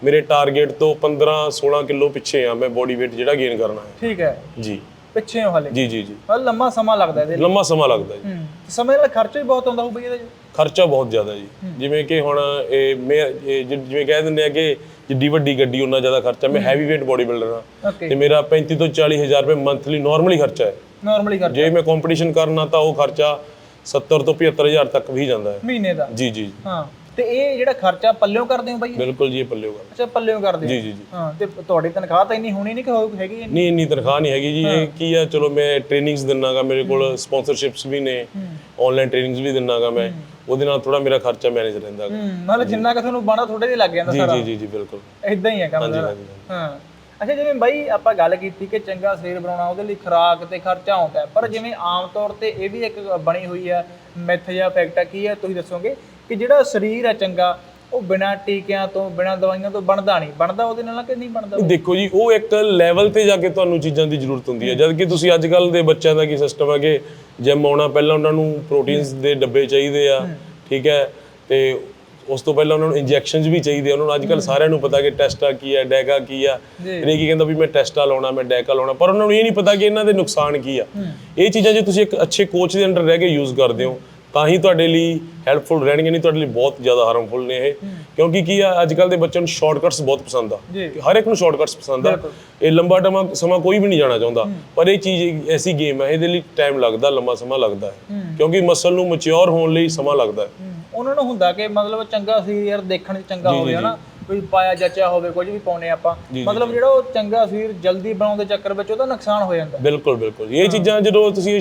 ਮੇਰੇ ਟਾਰਗੇਟ ਤੋਂ 15 16 ਕਿਲੋ ਪਿੱਛੇ ਆ। ਮੈਂ ਬੋਡੀ weight ਜਿਹੜਾ ਗੇਨ ਕਰਨਾ ਹੈ। ਠੀਕ ਹੈ। ਜੀ। ਪਿੱਛੇ ਹੋ ਹਲੇ। ਜੀ ਜੀ ਜੀ। ਹਲ ਲੰਮਾ ਸਮਾਂ ਲੱਗਦਾ ਇਹਦੇ ਲਈ। ਲੰਮਾ ਸਮਾਂ ਲੱਗਦਾ ਜੀ। ਹੂੰ। ਸਮੇਂ ਦਾ ਖਰਚਾ ਵੀ ਬਹੁਤ ਆਉਂਦਾ ਹੋਊ ਬਈ ਇਹਦੇ 'ਚ। ਖਰਚਾ ਬਹੁਤ ਜ਼ਿਆਦਾ ਜੀ। ਜਿਵੇਂ ਕਿ ਹੁਣ ਇਹ ਮੈਂ ਇਹ ਜਿ- ਜਿਵੇਂ ਕਹਿ ਦਿੰਦੇ ਆ ਕਿ ਜਿੱਡੀ ਵੱਡੀ ਗੱਡੀ ਉਹਨਾਂ ਜ਼ਿਆਦਾ ਖਰਚਾ। ਮੈਂ ਹੈਵੀ weight ਬੋਡੀ ਬਿਲਡਰ ਹਾਂ। ਓਕੇ ਤੇ ਮੇਰਾ 35 ਤੋਂ 40 ਹਜ਼ਾਰ ਰੁਪਏ ਮੰਥਲੀ ਨਾਰਮਲੀ ਖਰਚਾ ਹੈ। ਨਾਰਮਲੀ ਖਰਚਾ। ਜੇ ਮੈਂ ਕੰਪੀਟੀਸ਼ਨ ਕਰਨਾ ਤਾਂ ਉਹ ਖਰਚਾ 70 ਤੋਂ 75 ਹਜ਼ਾਰ ਤੱਕ ਵੀ ਜਾਂਦਾ ਹੈ। ਮਹੀਨੇ ਦਾ। ਜੀ ਜੀ। ਹਾਂ। ਤੇ ਇਹ ਜਿਹੜਾ ਖਰਚਾ ਪੱਲਿਓਂ ਕਰਦੇ ਹੋ ਬਾਈ? ਬਿਲਕੁਲ ਜੀ ਇਹ ਪੱਲੇ ਹੋਗਾ ਅੱਛਾ ਪੱਲਿਓਂ ਕਰਦੇ ਹੋ? ਜੀ ਜੀ ਜੀ। ਹਾਂ ਤੇ ਤੁਹਾਡੀ ਤਨਖਾਹ ਤਾਂ ਇੰਨੀ ਹੋਣੀ ਨਹੀਂ ਕਿ ਹੋਊ- ਹੈਗੀ ਇੰਨੀ? ਨਹੀਂ ਇੰਨੀ ਤਨਖਾਹ ਨਹੀਂ ਹੈਗੀ ਜੀ। ਇਹ ਕੀ ਆ ਚਲੋ ਮੈਂ ਟ੍ਰੇਨਿੰਗਸ ਦਿੰਨਾਗਾ ਮੇਰੇ ਕੋਲ ਸਪਾਂਸਰਸ਼ਿਪਸ ਵੀ ਨੇ। ਆਨਲਾਈਨ ਟ੍ਰੇਨਿੰਗਸ ਵੀ ਦਿੰਨਾਗਾ ਮੈਂ। ਉਹਦੇ ਨਾਲ ਥੋੜਾ ਮੇਰਾ ਖਰਚਾ ਮੈਨੇਜ ਰਹਿੰਦਾ। ਗਾ। ਹੂੰ ਮਤਲਬ ਜਿੰਨਾ ਕਿ ਤੁਹਾਨੂੰ ਬਾਣਾ ਥੋੜੇ ਦੇ ਲੱਗ ਜਾਂਦਾ ਜੀ ਸਾਰਾ। ਜੀ ਜੀ ਜੀ ਬਿਲਕੁਲ। ਇਦਾਂ ਹੀ ਹੈ ਕੰਮ ਸਾਰਾ ਹਾਂਜੀ, ਹਾਂ। ਅੱਛਾ ਜਿਵੇਂ ਬਾਈ ਆਪਾਂ ਗੱਲ ਕੀਤੀ ਕਿ ਚੰਗਾ ਸਰੀਰ ਬਣਾਉਣਾ ਉਹਦੇ ਲਈ ਖੁਰਾਕ ਤੇ ਖਰਚਾ ਆਉਂਦਾ ਹੈ। ਪਰ ਜਿਵੇਂ ਆਮ ਤੌਰ ਤੇ ਇਹ ਵੀ ਇੱਕ ਬਣੀ ਹੋਈ ਹੈ ਮਿਥ ਜਾਂ ਫੈਕਟ ਕੀ ਹੈ ਤੁਸੀਂ ਦੱਸੋਗੇ? ਕਿ ਜਿਹੜਾ ਸਰੀਰ ਹੈ ਚੰਗਾ ਉਹ ਬਿਨਾਂ ਟੀਕਿਆਂ ਤੋਂ ਬਿਨਾਂ ਦਵਾਈਆਂ ਤੋਂ ਬਣਦਾ ਨਹੀਂ। ਬਣਦਾ ਉਹਦੇ ਨਾਲ ਕਿ ਨਹੀਂ ਬਣਦਾ? ਦੇਖੋ ਜੀ ਉਹ ਇੱਕ ਲੈਵਲ ਤੇ ਜਾ ਕੇ ਤੁਹਾਨੂੰ ਚੀਜ਼ਾਂ ਦੀ ਜ਼ਰੂਰਤ ਹੁੰਦੀ ਹੈ। ਜਦ ਕਿ ਤੁਸੀਂ ਅੱਜ ਕੱਲ ਦੇ ਬੱਚਿਆਂ ਦਾ ਕੀ ਸਿਸਟਮ ਹੈ ਕਿ ਜਿਮ ਆਉਣਾ ਪਹਿਲਾਂ ਉਹਨਾਂ ਨੂੰ ਪ੍ਰੋਟੀਨਸ ਦੇ ਡੱਬੇ ਚਾਹੀਦੇ ਆ ਠੀਕ ਹੈ? ਤੇ ਉਸ ਤੋਂ ਪਹਿਲਾਂ ਉਹਨਾਂ ਨੂੰ ਇੰਜੈਕਸ਼ਨਸ ਵੀ ਚਾਹੀਦੇ ਆ। ਉਹਨਾਂ ਨੂੰ ਅੱਜ ਕੱਲ ਸਾਰਿਆਂ ਨੂੰ ਪਤਾ ਕਿ ਟੈਸਟਾ ਕੀ ਹੈ ਡੈਗਾ ਕੀ ਆ। ਇਹ ਕੀ ਕਹਿੰਦਾ ਵੀ ਮੈਂ ਟੈਸਟਾ ਲਾਉਣਾ ਮੈਂ ਡੈਕਾ ਲਾਉਣਾ। ਪਰ ਉਹਨਾਂ ਨੂੰ ਇਹ ਨਹੀਂ ਪਤਾ ਕਿ ਇਹਨਾਂ ਦੇ ਨੁਕਸਾਨ ਕੀ ਆ। ਇਹ ਚੀਜ਼ਾਂ ਜੇ ਤੁਸੀਂ ਇੱਕ ਅੱਛੇ ਕੋਚ ਦੇ ਅੰਡਰ ਰਹਿ ਕੇ ਯੂਜ਼ ਕਰਦੇ ਹੋ ਤਾਂ ਹੀ ਤੁਹਾਡੇ ਲਈ ਹੈਲਪਫੁਲ ਰਹਿਣਗੇ ਨਹੀਂ ਤੁਹਾਡੇ ਲਈ ਬਹੁਤ ਜ਼ਿਆਦਾ ਹਾਰਮਫੁਲ ਨੇ ਇਹ। ਕਿਉਂਕਿ ਕੀ ਆ ਅੱਜ ਕੱਲ ਦੇ ਬੱਚਿਆਂ ਨੂੰ ਸ਼ਾਰਟਕਟਸ ਬਹੁਤ ਪਸੰਦ ਆ। ਹਰ ਇੱਕ ਨੂੰ ਸ਼ਾਰਟਕਟਸ ਪਸੰਦ ਆ। ਇਹ ਲੰਬਾ ਟਮਾ ਸਮਾਂ ਕੋਈ ਵੀ ਨਹੀਂ ਜਾਣਾ ਚਾਹੁੰਦਾ। ਪਰ ਇਹ ਚੀਜ਼ ਐਸੀ ਗੇਮ ਹੈ ਇਹਦੇ ਲਈ ਟਾਈਮ ਲੱਗਦਾ ਲੰਮਾ ਸਮਾਂ ਲੱਗਦਾ ਹੈ। ਕਿਉਂਕਿ ਮਸਲ ਨੂੰ ਮੈਚੁਰ ਹੋਣ ਲਈ ਸਮਾਂ ਲੱਗਦਾ ਹੈ। ਉਹਨਾਂ ਨੂੰ ਹੁੰਦਾ ਕਿ ਮਤਲਬ ਚੰਗਾ ਸੀ ਯਾਰ ਦੇਖਣ 'ਚ ਚੰਗਾ ਹੋਵੇ ਹਨਾ? ਕੋਈ ਪਾਇਆ ਜੱਚਿਆ ਹੋਵੇ ਕੁਝ ਵੀ ਪਾਉਨੇ ਆਪਾਂ। ਮਤਲਬ ਜਿਹੜਾ ਉਹ ਚੰਗਾ ਸੀ ਜਲਦੀ ਬਣਾਉਣ ਦੇ ਚੱਕਰ ਵਿੱਚ ਉਹਦਾ ਨੁਕਸਾਨ ਹੋ ਜਾਂਦਾ। ਬਿਲਕੁਲ ਬਿਲਕੁਲ ਇਹ ਚੀਜ਼ਾਂ ਜਦੋਂ ਤੁਸੀਂ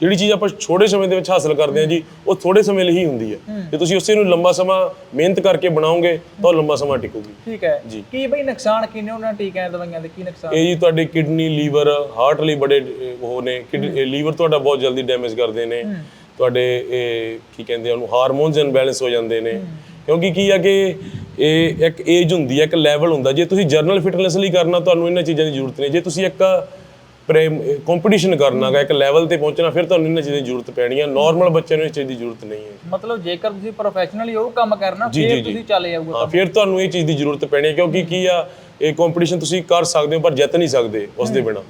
ਜਿਹੜੀ ਚੀਜ਼ ਆਪਾਂ ਛੋਟੇ ਸਮੇਂ ਦੇ ਵਿੱਚ ਹਾਸਲ ਕਰਦੇ ਹਾਂ ਜੀ ਉਹ ਥੋੜੇ ਸਮੇਂ ਲਈ ਹੀ ਹੁੰਦੀ ਹੈ। ਜੇ ਤੁਸੀਂ ਉਸੇ ਨੂੰ ਲੰਬਾ ਸਮਾਂ ਮਿਹਨਤ ਕਰਕੇ ਬਣਾਓਗੇ ਤਾਂ ਉਹ ਲੰਬਾ ਸਮਾਂ ਟਿਕੂਗੀ। ਠੀਕ ਹੈ। ਜੀ। ਕੀ ਬਈ ਨੁਕਸਾਨ ਕੀ ਨੇ ਉਹਨਾਂ ਟੀਕਿਆਂ ਦਵਾਈਆਂ ਦੇ? ਕੀ ਨੁਕਸਾਨ? ਇਹ ਜੀ ਤੁਹਾਡੇ ਕਿਡਨੀ ਲੀਵਰ ਹਾਰਟ ਲਈ ਬੜੇ ਉਹ ਨੇ। ਲੀਵਰ ਤੁਹਾਡਾ ਬਹੁਤ ਜਲਦੀ ਡੈਮੇਜ ਕਰਦੇ ਨੇ। ਤੁਹਾਡੇ ਇਹ ਕੀ ਕਹਿੰਦੇ ਆ ਉਹਨੂੰ ਹਾਰਮੋਨਸ ਇਨਬੈਲੈਂਸ ਹੋ ਜਾਂਦੇ ਨੇ। ਕਿਉਂਕਿ ਕੀ ਆ ਕਿ ਇਹ ਇੱਕ ਏਜ ਹੁੰਦੀ ਹੈ ਇੱਕ ਲੈਵਲ ਹੁੰਦਾ। ਜੇ ਤੁਸੀਂ ਜਰਨਲ ਫਿਟਨੈਸ ਲਈ ਕਰਨਾ ਤੁਹਾਨੂੰ ਇਹਨਾਂ ਚੀਜ਼ਾਂ ਦੀ ਜ਼ਰੂਰਤ ਨਹੀਂ। ਜੇ ਤੁਸੀਂ ਇੱਕ ਪ੍ਰੇਮ ਕੰਪੀਟੀਸ਼ਨ ਕਰਨਾਗਾ ਇੱਕ ਲੈਵਲ ਤੇ ਪਹੁੰਚਣਾ ਫਿਰ ਤੁਹਾਨੂੰ ਇਹਨਾਂ ਚੀਜ਼ਾਂ ਦੀ ਜ਼ਰੂਰਤ ਪੈਣੀ ਹੈ ਨਾਰਮਲ ਬੱਚੇ ਨੂੰ ਇਸ ਚੀਜ਼ ਦੀ ਜ਼ਰੂਰਤ ਨਹੀਂ ਹੈ। ਮਤਲਬ ਜੇਕਰ ਤੁਸੀਂ ਪ੍ਰੋਫੈਸ਼ਨਲੀ ਉਹ ਕੰਮ ਕਰਨਾ ਫਿਰ। ਤੁਸੀਂ ਚੱਲ ਜਾਊਗਾ ਹਾਂ ਫਿਰ ਤੁਹਾਨੂੰ ਇਹ ਚੀਜ਼ ਦੀ ਜ਼ਰੂਰਤ ਪੈਣੀ ਹੈ ਕਿਉਂਕਿ ਕੀ ਆ ਇਹ ਕੰਪੀਟੀਸ਼ਨ ਤੁਸੀਂ ਕਰ ਸਕਦੇ ਹੋ ਪਰ ਜਿੱਤ ਨਹੀਂ ਸਕਦੇ ਉਸ ਦੇ ਬਿਨਾ।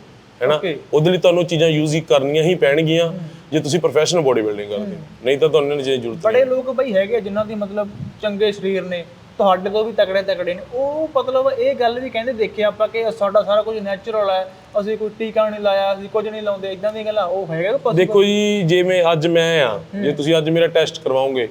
ਹੈਨਾ. ਉਹਦੇ ਲਈ ਤੁਹਾਨੂੰ ਚੀਜ਼ਾਂ ਯੂਜ਼ ਹੀ ਕਰਨੀਆਂ ਹੀ ਪੈਣਗੀਆਂ ਜੇ ਤੁਸੀਂ ਪ੍ਰੋਫੈਸ਼ਨਲ ਬੋਡੀ ਬਿਲਡਿੰਗ ਕਰਦੇ ਹੋ। ਨਹੀਂ ਤਾਂ ਤੁਹਾਨੂੰ ਦੀ ਜ਼ਰੂਰਤ ਬੜੇ ਲੋਕ ਬਈ ਹੈਗੇ ਜਿਨ੍ਹਾਂ ਦੀ ਮਤਲਬ ਚੰਗੇ ਸਰੀਰ ਨੇ ਤੁਹਾਡੇ ਤੋਂ ਵੀ ਤਕੜੇ ਤਕੜੇ ਨੇ। ਉਹ ਮਤਲਬ ਇਹ ਗੱਲ ਵੀ ਕਹਿੰਦੇ ਦੇਖਿਆ ਆਪਾਂ ਕਿ ਸਾਡਾ ਸਾਰਾ ਕੁਝ ਨੈਚੁਰਲ ਹੈ ਅਸੀਂ ਕੋਈ ਟੀਕਾ ਨਹੀਂ ਲਾਇਆ ਅਸੀਂ ਕੁਝ ਨਹੀਂ ਲਾਉਂਦੇ ਇਦਾਂ ਦੀਆਂ ਗੱਲਾਂ। ਉਹ ਹੈਗਾ ਕਿ? ਦੇਖੋ ਜੀ ਜੇ ਮੈਂ ਅੱਜ ਮੈਂ ਆ ਜੇ ਤੁਸੀਂ ਅੱਜ ਮੇਰਾ ਟੈਸਟ ਕਰਵਾਓਗੇ